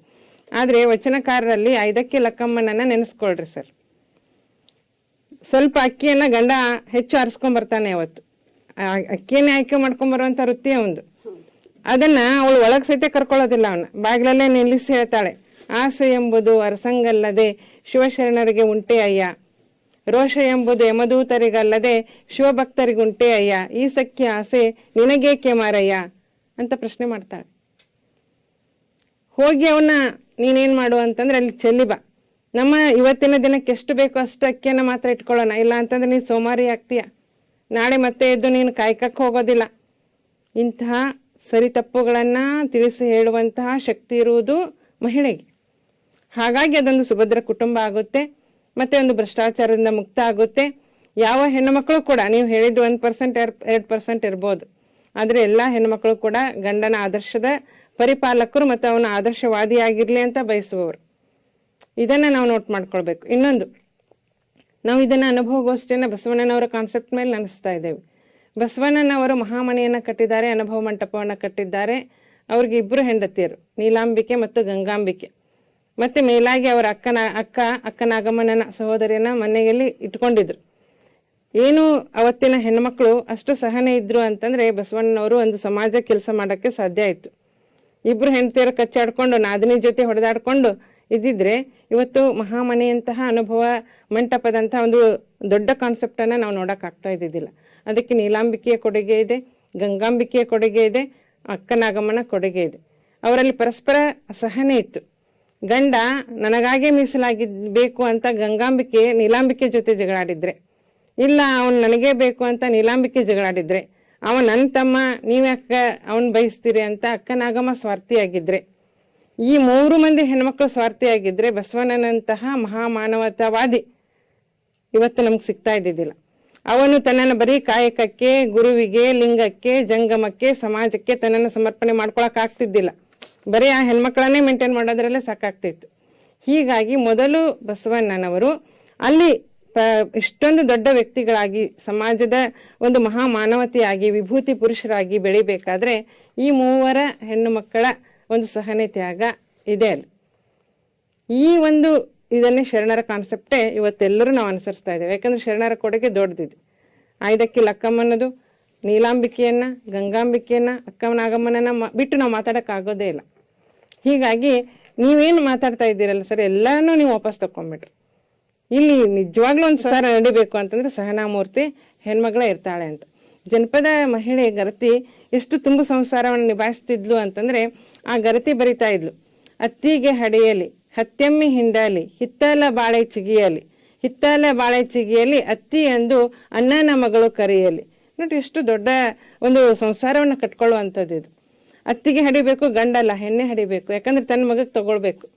ಆದರೆ ವಚನಕಾರರಲ್ಲಿ ಐದಕ್ಕೆ ಲಕ್ಕಮ್ಮನನ್ನ ನೆನೆಸ್ಕೊಳ್ರಿ ಸರ್. ಸ್ವಲ್ಪ ಅಕ್ಕಿಯನ್ನ ಗಂಡ ಹೆಚ್ಚು ಆರಿಸ್ಕೊಂಡ್ ಬರ್ತಾನೆ ಅವತ್ತು. ಅಕ್ಕಿಯನ್ನೇ ಆಯ್ಕೆ ಮಾಡ್ಕೊಂಡ್ ಬರುವಂತ ವೃತ್ತಿ ಒಂದು. ಅದನ್ನ ಅವಳು ಒಳಗ್ ಸಹಿತ ಕರ್ಕೊಳ್ಳೋದಿಲ್ಲ ಅವನ. ಬಾಗಿಲಲ್ಲೇ ನಿಲ್ಲಿಸಿ ಹೇಳ್ತಾಳೆ, ಆಸೆ ಎಂಬುದು ಅರಸಂಗಲ್ಲದೆ ಶಿವಶರಣರಿಗೆ ಉಂಟೆ ಅಯ್ಯ. ರೋಷ ಎಂಬುದು ಯಮದೂತರಿಗಲ್ಲದೆ ಶಿವಭಕ್ತರಿಗುಂಟೆ ಅಯ್ಯ. ಈ ಸಖ್ಯ ಆಸೆ ನಿನಗೇಕೆ ಮಾರಯ್ಯ? ಅಂತ ಪ್ರಶ್ನೆ ಮಾಡ್ತಾಳೆ. ಹೋಗಿ ಅವನ್ನ, ನೀನೇನ್ ಮಾಡು? ಅಂತಂದ್ರೆ ಅಲ್ಲಿ ಚೆಲ್ಲಿ ಬಾ. ನಮ್ಮ ಇವತ್ತಿನ ದಿನಕ್ಕೆ ಎಷ್ಟು ಬೇಕೋ ಅಷ್ಟು ಅಕ್ಕಿಯನ್ನು ಮಾತ್ರ ಇಟ್ಕೊಳ್ಳೋಣ. ಇಲ್ಲ ಅಂತಂದ್ರೆ ನೀನು ಸೋಮಾರಿ ಆಗ್ತೀಯ. ನಾಳೆ ಮತ್ತೆ ಎದ್ದು ನೀನು ಕಾಯ್ಕಕ್ಕೆ ಹೋಗೋದಿಲ್ಲ. ಇಂತಹ ಸರಿ ತಪ್ಪುಗಳನ್ನು ತಿಳಿಸಿ ಹೇಳುವಂತಹ ಶಕ್ತಿ ಇರುವುದು ಮಹಿಳೆಗೆ. ಹಾಗಾಗಿ ಅದೊಂದು ಸುಭದ್ರ ಕುಟುಂಬ ಆಗುತ್ತೆ. ಮತ್ತೆ ಒಂದು ಭ್ರಷ್ಟಾಚಾರದಿಂದ ಮುಕ್ತ ಆಗುತ್ತೆ. ಯಾವ ಹೆಣ್ಣುಮಕ್ಕಳು ಕೂಡ, ನೀವು ಹೇಳಿದ್ದು ಒಂದು ಪರ್ಸೆಂಟ್ ಎರಡು ಪರ್ಸೆಂಟ್ ಇರ್ಬೋದು. ಆದರೆ ಎಲ್ಲ ಹೆಣ್ಣುಮಕ್ಕಳು ಕೂಡ ಗಂಡನ ಆದರ್ಶದ ಪರಿಪಾಲಕರು ಮತ್ತು ಅವನ ಆದರ್ಶವಾದಿಯಾಗಿರ್ಲಿ ಅಂತ ಬಯಸುವವರು. ಇದನ್ನ ನಾವು ನೋಟ್ ಮಾಡ್ಕೊಳ್ಬೇಕು. ಇನ್ನೊಂದು, ನಾವು ಇದನ್ನ ಅನುಭವಗೋಷ್ಠಿಯನ್ನ ಬಸವಣ್ಣನವರ ಕಾನ್ಸೆಪ್ಟ್ ಮೇಲೆ ನೆನೆಸ್ತಾ ಇದ್ದೇವೆ. ಬಸವಣ್ಣನವರು ಮಹಾಮನೆಯನ್ನ ಕಟ್ಟಿದ್ದಾರೆ, ಅನುಭವ ಮಂಟಪವನ್ನ ಕಟ್ಟಿದ್ದಾರೆ. ಅವ್ರಿಗೆ ಇಬ್ಬರು ಹೆಂಡತಿಯರು, ನೀಲಾಂಬಿಕೆ ಮತ್ತು ಗಂಗಾಂಬಿಕೆ. ಮತ್ತೆ ಮೇಲಾಗಿ ಅವರ ಅಕ್ಕನ, ಅಕ್ಕ ಅಕ್ಕನಾಗಮ್ಮನ ಸಹೋದರಿಯನ್ನ ಮನೆಯಲ್ಲಿ ಇಟ್ಕೊಂಡಿದ್ರು. ಏನು ಅವತ್ತಿನ ಹೆಣ್ಮಕ್ಳು ಅಷ್ಟು ಸಹನೆ ಇದ್ರು ಅಂತಂದ್ರೆ ಬಸವಣ್ಣನವರು ಒಂದು ಸಮಾಜ ಕೆಲಸ ಮಾಡಕ್ಕೆ ಸಾಧ್ಯ ಆಯ್ತು. ಇಬ್ರು ಹೆಂಡತಿಯರು ಕಚ್ಚಾಡ್ಕೊಂಡು ನಾದಿನಿ ಜೊತೆ ಹೊಡೆದಾಡ್ಕೊಂಡು ಇದ್ದಿದ್ರೆ ಇವತ್ತು ಮಹಾಮನೆಯಂತಹ ಅನುಭವ ಮಂಟಪದಂತಹ ಒಂದು ದೊಡ್ಡ ಕಾನ್ಸೆಪ್ಟ್ ಅನ್ನ ನಾವು ನೋಡಕ್ ಆಗ್ತಾ ಇದ್ದಿದ್ದಿಲ್ಲ. ಅದಕ್ಕೆ ನೀಲಾಂಬಿಕೆಯ ಕೊಡುಗೆ ಇದೆ, ಗಂಗಾಂಬಿಕೆಯ ಕೊಡುಗೆ ಇದೆ, ಅಕ್ಕನಾಗಮ್ಮನ ಕೊಡುಗೆ ಇದೆ. ಅವರಲ್ಲಿ ಪರಸ್ಪರ ಸಹನೆ ಇತ್ತು. ಗಂಡ, ನನಗಾಗೆ ಮೀಸಲಾಗಿಬೇಕು ಅಂತ ಗಂಗಾಂಬಿಕೆ, ನೀಲಾಂಬಿಕೆ ಜೊತೆ ಜಗಳಾಡಿದ್ರೆ, ಇಲ್ಲ ಅವನು ನನಗೇ ಬೇಕು ಅಂತ ನೀಲಾಂಬಿಕೆ ಜಗಳಾಡಿದ್ರೆ ಅವ ನನ್ನ ತಮ್ಮ, ನೀವ್ಯಾಕ ಅವನ್ ಬಯಸ್ತೀರಿ ಅಂತ ಅಕ್ಕನಾಗಮ್ಮ ಸ್ವಾರ್ಥಿಯಾಗಿದ್ರೆ ಈ ಮೂರು ಮಂದಿ ಹೆಣ್ಮಕ್ಳು ಸ್ವಾರ್ಥಿಯಾಗಿದ್ರೆ ಬಸವಣ್ಣನಂತಹ ಮಹಾಮಾನವತಾವಾದಿ ಇವತ್ತು ನಮ್ಗೆ ಸಿಗ್ತಾ ಇದ್ದಿದ್ದಿಲ್ಲ. ಅವನು ತನ್ನನ್ನು ಬರೀ ಕಾಯಕಕ್ಕೆ, ಗುರುವಿಗೆ, ಲಿಂಗಕ್ಕೆ, ಜಂಗಮಕ್ಕೆ, ಸಮಾಜಕ್ಕೆ ತನ್ನನ್ನು ಸಮರ್ಪಣೆ ಮಾಡ್ಕೊಳಕ್ ಆಗ್ತಿದ್ದಿಲ್ಲ. ಬರೀ ಆ ಹೆಣ್ಮಕ್ಳನ್ನೇ ಮೇಂಟೈನ್ ಮಾಡೋದ್ರಲ್ಲೇ ಸಾಕಾಗ್ತಿತ್ತು. ಹೀಗಾಗಿ ಮೊದಲು ಬಸವಣ್ಣನವರು ಅಲ್ಲಿ ಪ, ಇಷ್ಟೊಂದು ದೊಡ್ಡ ವ್ಯಕ್ತಿಗಳಾಗಿ, ಸಮಾಜದ ಒಂದು ಮಹಾ ಮಾನವತೆಯಾಗಿ ವಿಭೂತಿ ಪುರುಷರಾಗಿ ಬೆಳಿಬೇಕಾದ್ರೆ ಈ ಮೂವರ ಹೆಣ್ಣು ಮಕ್ಕಳ ಒಂದು ಸಹನೆ ತ್ಯಾಗ ಇದೆ ಅಲ್ಲಿ ಈ ಒಂದು ಇದನ್ನೇ ಶರಣರ ಕಾನ್ಸೆಪ್ಟೇ ಇವತ್ತೆಲ್ಲರೂ ನಾವು ಅನುಸರಿಸ್ತಾ ಇದ್ದೇವೆ. ಯಾಕಂದ್ರೆ ಶರಣರ ಕೊಡುಗೆ ದೊಡ್ಡದಿದೆ. ಆಯ್ದಕ್ಕಿ ಲಕ್ಕಮ್ಮನದು ನೀಲಾಂಬಿಕೆಯನ್ನ, ಗಂಗಾಂಬಿಕೆಯನ್ನ ಅಕ್ಕಮ್ಮನಾಗಮ್ಮನನ್ನ ಬಿಟ್ಟು ನಾವು ಮಾತಾಡೋಕ್ಕಾಗೋದೇ ಇಲ್ಲ. ಹೀಗಾಗಿ ನೀವೇನು ಮಾತಾಡ್ತಾ ಇದ್ದೀರಲ್ಲ ಸರ್, ಎಲ್ಲನೂ ನೀವು ವಾಪಸ್ ತಕೊಂಡ್ಬಿಟ್ರಿ ಇಲ್ಲಿ ನಿಜವಾಗ್ಲೂ ಒಂದು ಸಾರ ನಡಿಬೇಕು ಅಂತಂದ್ರೆ ಸಹನಾಮೂರ್ತಿ ಹೆಣ್ಮಗಳ ಇರ್ತಾಳೆ ಅಂತ. ಜನಪದ ಮಹಿಳೆ ಗರತಿ ಎಷ್ಟು ತುಂಬ ಸಂಸಾರವನ್ನು ನಿಭಾಯಿಸ್ತಿದ್ಲು ಅಂತಂದ್ರೆ ಆ ಗರತಿ ಬರಿತಾ ಇದ್ಲು. ಅತ್ತಿಗೆ ಹಡೆಯಲಿ, ಹತ್ಯಮ್ಮಿ ಹಿಂಡಾಲಿ, ಹಿತ್ತಲ ಬಾಳೆ ಚಿಗಿಯಲಿ, ಹಿತ್ತಲ ಬಾಳೆ ಚಿಗಿಯಲಿ, ಅತ್ತಿ ಎಂದು ಅಣ್ಣನ ಮಗಳು ಕರೆಯಲಿ. ನೋಡಿ, ಎಷ್ಟು ದೊಡ್ಡ ಒಂದು ಸಂಸಾರವನ್ನು ಕಟ್ಕೊಳ್ಳುವಂಥದ್ದು ಇದು. ಅತ್ತಿಗೆ ಹಡಿಬೇಕು ಗಂಡಲ್ಲ ಹೆಣ್ಣೆ ಹಡಿಬೇಕು. ಯಾಕಂದ್ರೆ ತನ್ನ ಮಗಕ್ಕೆ ತಗೊಳ್ಬೇಕು.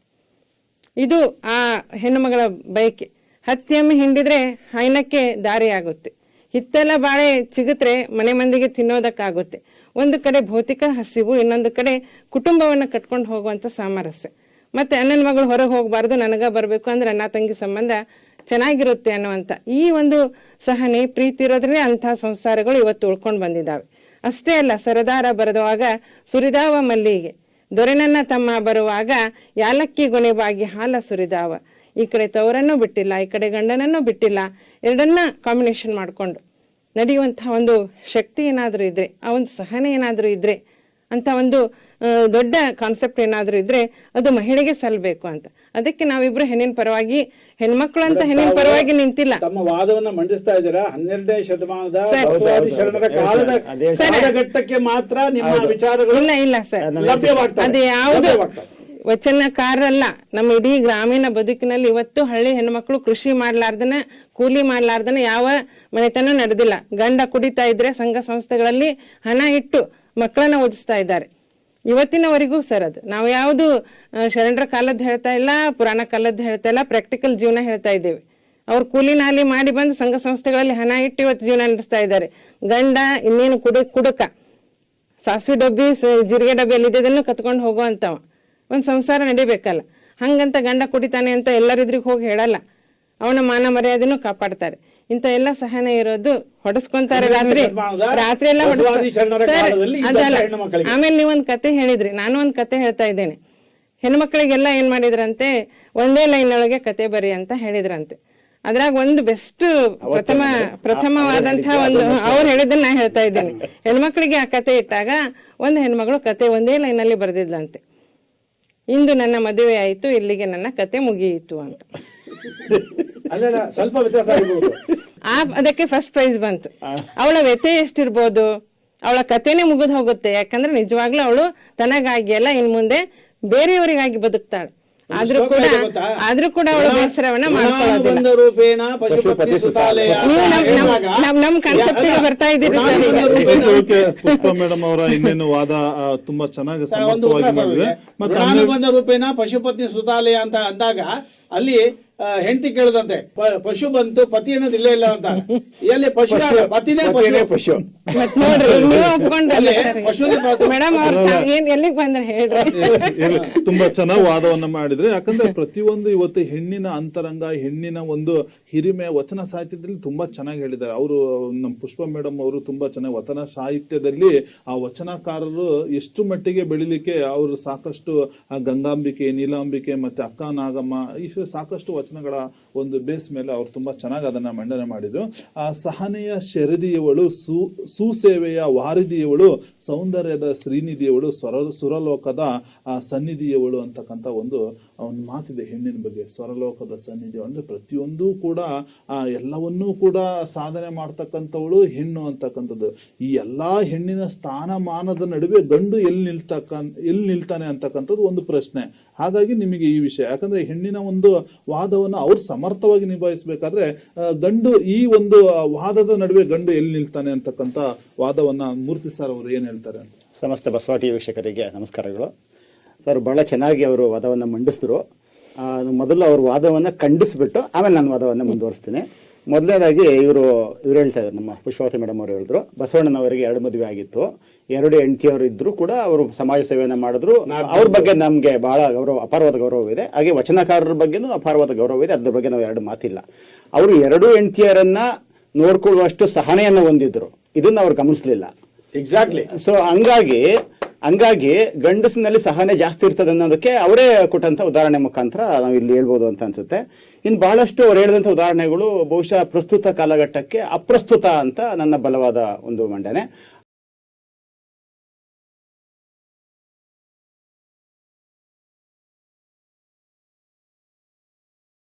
ಇದು ಆ ಹೆಣ್ಣುಮಗಳ ಬಯಕೆ. ಹತ್ತಿಯಮ್ಮಿ ಹಿಂಡಿದ್ರೆ ಹೈನಕ್ಕೆ ದಾರಿ ಆಗುತ್ತೆ ಹಿತ್ತೆಲ್ಲ ಬಾಳೆ ಸಿಗುತ್ತೆ ಮನೆ ಮಂದಿಗೆ ತಿನ್ನೋದಕ್ಕಾಗುತ್ತೆ. ಒಂದು ಕಡೆ ಭೌತಿಕ ಹಸಿವು, ಇನ್ನೊಂದು ಕಡೆ ಕುಟುಂಬವನ್ನು ಕಟ್ಕೊಂಡು ಹೋಗುವಂಥ ಸಾಮರಸ್ಯ. ಮತ್ತು ಅಣ್ಣನ ಮಗಳು ಹೊರಗೆ ಹೋಗಬಾರ್ದು, ನನಗೆ ಬರಬೇಕು ಅಂದ್ರೆ ಅಣ್ಣ ತಂಗಿ ಸಂಬಂಧ ಚೆನ್ನಾಗಿರುತ್ತೆ ಅನ್ನುವಂಥ ಈ ಒಂದು ಸಹನೆ, ಪ್ರೀತಿ ಇರೋದ್ರಿಂದ ಅಂಥ ಸಂಸಾರಗಳು ಇವತ್ತು ಉಳ್ಕೊಂಡು ಬಂದಿದ್ದಾವೆ ಅಷ್ಟೇ ಅಲ್ಲ, ಸರದಾರ ಬರೆದುವಾಗ ಸುರಿದಾವ ಮಲ್ಲಿಗೆ, ದೊರೆನನ್ನ ತಮ್ಮ ಬರುವಾಗ ಯಾಲಕ್ಕಿ ಗೊನೆಬಾಗಿ ಹಾಲ ಸುರಿದಾವ. ಈ ಕಡೆ ತವರನ್ನು ಬಿಟ್ಟಿಲ್ಲ, ಈ ಕಡೆ ಗಂಡನನ್ನು ಬಿಟ್ಟಿಲ್ಲ, ಎರಡನ್ನ ಕಾಂಬಿನೇಷನ್ ಮಾಡಿಕೊಂಡು. ನಡೆಯುವಂತಹ ಒಂದು ಶಕ್ತಿ ಏನಾದರೂ ಇದ್ರೆ ಆ ಒಂದು ಸಹನೆ ಏನಾದರೂ ಇದ್ರೆ ಅಂತ ಒಂದು ದೊಡ್ಡ ಕಾನ್ಸೆಪ್ಟ್ ಏನಾದರೂ ಇದ್ರೆ ಅದು ಮಹಿಳೆಗೆ ಸಲ್ಲಬೇಕು ಅಂತ. ಅದಕ್ಕೆ ನಾವಿಬ್ರು ಹೆಣ್ಣಿನ ಪರವಾಗಿ ಹೆಣ್ಮಕ್ಳು ಅಂತ ಹೆಣ್ಣಿನ ಪರವಾಗಿ ನಿಂತಿಲ್ಲ. ತಮ್ಮ ವಾದವನ್ನ ಮಂಡಿಸ್ತಾ ಇದ್ದೀರಾ? ಹನ್ನೆರಡನೇ ಶತಮಾನದ ಶರಣರ ಕಾಲದ ಕಾಲಘಟ್ಟಕ್ಕೆ ಮಾತ್ರ ನಿಮ್ಮ ವಿಚಾರಗಳು ಇಲ್ಲ ಇಲ್ಲ ಸರ್. ಅದು ಯಾವುದು. ವಚನಕಾರರಲ್ಲ ನಮ್ಮ ಇಡೀ ಗ್ರಾಮೀಣ ಬದುಕಿನಲ್ಲಿ ಇವತ್ತು ಹಳ್ಳಿ ಹೆಣ್ಮಕ್ಳು ಕೃಷಿ ಮಾಡ್ಲಾರ್ದನ, ಕೂಲಿ ಮಾಡ್ಲಾರ್ದನ ಯಾವ ಮನೆತನ ನಡೆದಿಲ್ಲ. ಗಂಡ ಕುಡಿತಾ ಇದ್ರೆ ಸಂಘ ಸಂಸ್ಥೆಗಳಲ್ಲಿ ಹಣ ಇಟ್ಟು ಮಕ್ಕಳನ್ನ ಓದಿಸ್ತಾ ಇದ್ದಾರೆ. ಇವತ್ತಿನವರೆಗೂ ಸರ್ ಅದು. ನಾವು ಯಾವುದು ಶರಣರ ಕಾಲದ್ದು ಹೇಳ್ತಾ ಇಲ್ಲ, ಪುರಾಣ ಕಾಲದ್ದು ಹೇಳ್ತಾ ಇಲ್ಲ, ಪ್ರಾಕ್ಟಿಕಲ್ ಜೀವನ ಹೇಳ್ತಾ ಇದ್ದೇವೆ. ಅವ್ರು ಕೂಲಿ ನಾಲಿ ಮಾಡಿ ಬಂದು ಸಂಘ ಸಂಸ್ಥೆಗಳಲ್ಲಿ ಹಣ ಇಟ್ಟು ಇವತ್ತು ಜೀವನ ನಡೆಸ್ತಾ ಇದ್ದಾರೆ. ಗಂಡ ಇನ್ನೇನು ಕುಡು ಕುಡುಕ. ಸಾಸಿವೆ ಡಬ್ಬಿ ಜೀರಿಗೆ ಡಬ್ಬಿಯಲ್ಲಿ ಇದ್ದದನ್ನು ಕತ್ಕೊಂಡು ಹೋಗುವಂತವ ಒಂದು ಸಂಸಾರ ನಡಿಬೇಕಲ್ಲ. ಹಂಗಂತ ಗಂಡ ಕುಡಿತಾನೆ ಅಂತ ಎಲ್ಲರಿದ್ರಿಗೆ ಹೋಗಿ ಹೇಳಲ್ಲ. ಅವನ ಮಾನ ಮರ್ಯಾದೆನೂ ಕಾಪಾಡ್ತಾರೆ. ಇಂಥ ಎಲ್ಲ ಸಹನೆ ಇರೋದು ಹೊಡಸ್ಕೊಂತಾರೆ ರಾತ್ರಿ. ರಾತ್ರಿ ಎಲ್ಲ ಅದಲ್ಲ. ಆಮೇಲೆ ನೀವೊಂದು ಕತೆ ಹೇಳಿದ್ರಿ. ನಾನು ಒಂದು ಕತೆ ಹೇಳ್ತಾ ಇದ್ದೇನೆ. ಹೆಣ್ಮಕ್ಳಿಗೆಲ್ಲ ಏನ್ ಮಾಡಿದ್ರಂತೆ? ಒಂದೇ ಲೈನ್ ಒಳಗೆ ಕತೆ ಬರಿ ಅಂತ ಹೇಳಿದ್ರಂತೆ. ಅದ್ರಾಗ ಒಂದು ಬೆಸ್ಟ್ ಪ್ರಥಮ ಪ್ರಥಮವಾದಂತಹ ಒಂದು ಅವ್ರು ಹೇಳಿದ್ದನ್ನ ನಾ ಹೇಳ್ತಾ ಇದ್ದೇನೆ. ಹೆಣ್ಮಕ್ಳಿಗೆ ಆ ಕತೆ ಇಟ್ಟಾಗ ಒಂದು ಹೆಣ್ಮಗಳು ಕತೆ ಒಂದೇ ಲೈನ್ ಅಲ್ಲಿ ಬರೆದಿದ್ಲಂತೆ. ಇಂದು ನನ್ನ ಮದುವೆ ಆಯ್ತು ಇಲ್ಲಿಗೆ ನನ್ನ ಕತೆ ಮುಗಿಯಿತು ಅಂತ. ಅಲ್ಲ ಸ್ವಲ್ಪ ವ್ಯತ್ಯಾಸ ಆಗಿರ್ಬೋದು. ಆ ಅದಕ್ಕೆ ಫಸ್ಟ್ ಪ್ರೈಸ್ ಬಂತು. ಅವಳ ವ್ಯಥೆ ಎಷ್ಟಿರ್ಬೋದು? ಅವಳ ಕತೆನೇ ಮುಗಿದು ಹೋಗುತ್ತೆ. ಯಾಕಂದ್ರೆ ನಿಜವಾಗ್ಲೂ ಅವಳು ತನಗಾಗಿ ಅಲ್ಲ ಇನ್ ಮುಂದೆ ಬೇರೆಯವರಿಗಾಗಿ ಬದುಕ್ತಾಳೆ. ಆದ್ರೂ ಕೂಡ? ಆದ್ರೂ ಕೂಡ ಅವಳು ಬೇಸರವನ್ನ ಮಾಡ್ಕೊಳ್ಳೋದಿಲ್ಲ. ರೂಪೇಣ ಪಶುಪತಿ ಸುತಾಲಯ ನಮ್- ಬರ್ತಾ ಇದ್ದೀರಿ ಪುಷ್ಪ ಮೇಡಮ್ ಅವರ ಇನ್ನೇನು ವಾದ ತುಂಬಾ ಚೆನ್ನಾಗಿ ಸಮರ್ಥವಾಗಿ ಮಾಡಿದೆ. ಮತ್ತೆ ರೂಪೇಣ ಪಶುಪತ್ನಿ ಸುತಾಲಯ ಅಂತ ಅಂದಾಗ ಅಲ್ಲಿ ಹೆಂಡತಿ ಕೇಳದಂತೆ ಪ- ಪಶು ಬಂತು ಪತಿ ಅನ್ನೋದು ಇಲ್ಲೇ ಇಲ್ಲ ಅಂತ. ಎಲ್ಲಿ ಪಶು ಪತಿನೇ ಪಶು. ತುಂಬಾ ಚೆನ್ನಾಗಿ ವಾದವನ್ನ ಮಾಡಿದ್ರೆ. ಯಾಕಂದ್ರೆ ಪ್ರತಿಯೊಂದು ಇವತ್ತು ಹೆಣ್ಣಿನ ಅಂತರಂಗ ಹೆಣ್ಣಿನ ಒಂದು ಹಿರಿಮೆ ವಚನ ಸಾಹಿತ್ಯದಲ್ಲಿ ತುಂಬಾ ಚೆನ್ನಾಗಿ ಹೇಳಿದ್ದಾರೆ. ಅವರು ನಮ್ಮ ಪುಷ್ಪ ಮೇಡಮ್ ಅವರು ತುಂಬಾ ಚೆನ್ನಾಗಿ ವಚನ ಸಾಹಿತ್ಯದಲ್ಲಿ ಆ ವಚನಕಾರರು ಎಷ್ಟು ಮಟ್ಟಿಗೆ ಬೆಳಿಲಿಕ್ಕೆ ಅವರು ಸಾಕಷ್ಟು ಆ ಗಂಗಾಂಬಿಕೆ ನೀಲಾಂಬಿಕೆ ಮತ್ತೆ ಅಕ್ಕ ನಾಗಮ್ಮ ಈ ಸಾಕಷ್ಟು ವಚನಗಳ ಒಂದು ಬೇಸ್ ಮೇಲೆ ಅವರು ತುಂಬಾ ಚೆನ್ನಾಗಿ ಅದನ್ನ ಮಂಡನೆ ಮಾಡಿದ್ರು. ಆ ಸಹನೆಯ ಶರದಿಯವಳು, ಸು, ಸುಸೇವೆಯ ವಾರಿದಿಯವಳು, ಸೌಂದರ್ಯದ ಶ್ರೀನಿಧಿಯವಳು, ಸ್ವರ, ಸುರಲೋಕದ ಆ ಸನ್ನಿಧಿಯವಳು ಅಂತಕ್ಕಂಥ ಒಂದು ಒಂದು ಮಾತಿದೆ, ಹೆಣ್ಣಿನ ಬಗ್ಗೆ, ಸ್ವರಲೋಕದ ಸನ್ನಿಧಿ. ಅಂದ್ರೆ ಪ್ರತಿಯೊಂದು ಕೂಡ ಆ ಎಲ್ಲವನ್ನೂ ಕೂಡ ಸಾಧನೆ ಮಾಡ್ತಕ್ಕಂಥವಳು ಹೆಣ್ಣು ಅಂತಕ್ಕಂಥದ್ದು. ಈ ಎಲ್ಲಾ ಹೆಣ್ಣಿನ ಸ್ಥಾನಮಾನದ ನಡುವೆ ಗಂಡು ಎಲ್ಲಿ ನಿಲ್ತಕ್ಕ, ಎಲ್ಲಿ ನಿಲ್ತಾನೆ ಅಂತಕ್ಕಂಥದ್ದು ಒಂದು ಪ್ರಶ್ನೆ. ಹಾಗಾಗಿ ನಿಮಗೆ ಈ ವಿಷಯ. ಯಾಕಂದರೆ ಹೆಣ್ಣಿನ ಒಂದು ವಾದವನ್ನು ಅವ್ರು ಸಮರ್ಥವಾಗಿ ನಿಭಾಯಿಸಬೇಕಾದ್ರೆ ಗಂಡು ಈ ಒಂದು ವಾದದ ನಡುವೆ ಗಂಡು ಎಲ್ಲಿ ನಿಲ್ತಾನೆ ಅಂತಕ್ಕಂಥ ವಾದವನ್ನ ಮೂರ್ತಿ ಸರ್ ಅವರು ಏನು ಹೇಳ್ತಾರೆ ಅಂತ? ಸಮಸ್ತ ಬಸವಾಟಿ ವೀಕ್ಷಕರಿಗೆ ನಮಸ್ಕಾರಗಳು. ಸರ್ ಭಾಳ ಚೆನ್ನಾಗಿ ಅವರು ವಾದವನ್ನು ಮಂಡಿಸಿದ್ರು. ಮೊದಲು ಅವ್ರ ವಾದವನ್ನು ಖಂಡಿಸ್ಬಿಟ್ಟು ಆಮೇಲೆ ನಾನು ವಾದವನ್ನು ಮುಂದುವರಿಸ್ತೀನಿ. ಮೊದಲನೇದಾಗಿ ಇವರು ಇವ್ರು ಹೇಳ್ತಾ ಇದ್ದಾರೆ ನಮ್ಮ ಪುಷ್ಪಾವತಿ ಮೇಡಮ್ ಅವರು ಹೇಳಿದ್ರು ಬಸವಣ್ಣನವರಿಗೆ ಎರಡು ಮದುವೆ ಆಗಿತ್ತು. ಎರಡು ಹೆಂಡತಿಯವರು ಇದ್ದರೂ ಕೂಡ ಅವರು ಸಮಾಜ ಸೇವೆಯನ್ನು ಮಾಡಿದ್ರು. ಅವ್ರ ಬಗ್ಗೆ ನಮಗೆ ಬಹಳ ಗೌರವ ಅಪಾರವಾದ ಗೌರವ ಇದೆ. ಹಾಗೆ ವಚನಕಾರರ ಬಗ್ಗೆನೂ ಅಪಾರವಾದ ಗೌರವ ಇದೆ. ಅದ್ರ ಬಗ್ಗೆ ನಾವು ಎರಡು ಮಾತಿಲ್ಲ. ಅವರು ಎರಡು ಹೆಂಡತಿಯರನ್ನ ನೋಡ್ಕೊಳ್ಳುವಷ್ಟು ಸಹನೆಯನ್ನು ಹೊಂದಿದ್ರು. ಇದನ್ನು ಅವ್ರು ಗಮನಿಸಲಿಲ್ಲ. ಎಕ್ಸಾಕ್ಟ್ಲಿ ಸೊ ಹಂಗಾಗಿ ಹಂಗಾಗಿ ಗಂಡಸಿನಲ್ಲಿ ಸಹನೆ ಜಾಸ್ತಿ ಇರ್ತದೆ ಅನ್ನೋದಕ್ಕೆ ಅವರೇ ಕೊಟ್ಟಂತ ಉದಾಹರಣೆ ಮುಖಾಂತರ ನಾವು ಇಲ್ಲಿ ಹೇಳ್ಬೋದು ಅಂತ ಅನ್ಸುತ್ತೆ. ಇನ್ನು ಬಹಳಷ್ಟು ಅವ್ರು ಹೇಳಿದಂಥ ಉದಾಹರಣೆಗಳು ಬಹುಶಃ ಪ್ರಸ್ತುತ ಕಾಲಘಟ್ಟಕ್ಕೆ ಅಪ್ರಸ್ತುತ ಅಂತ ನನ್ನ ಬಲವಾದ ಒಂದು ಮಂಡನೆ.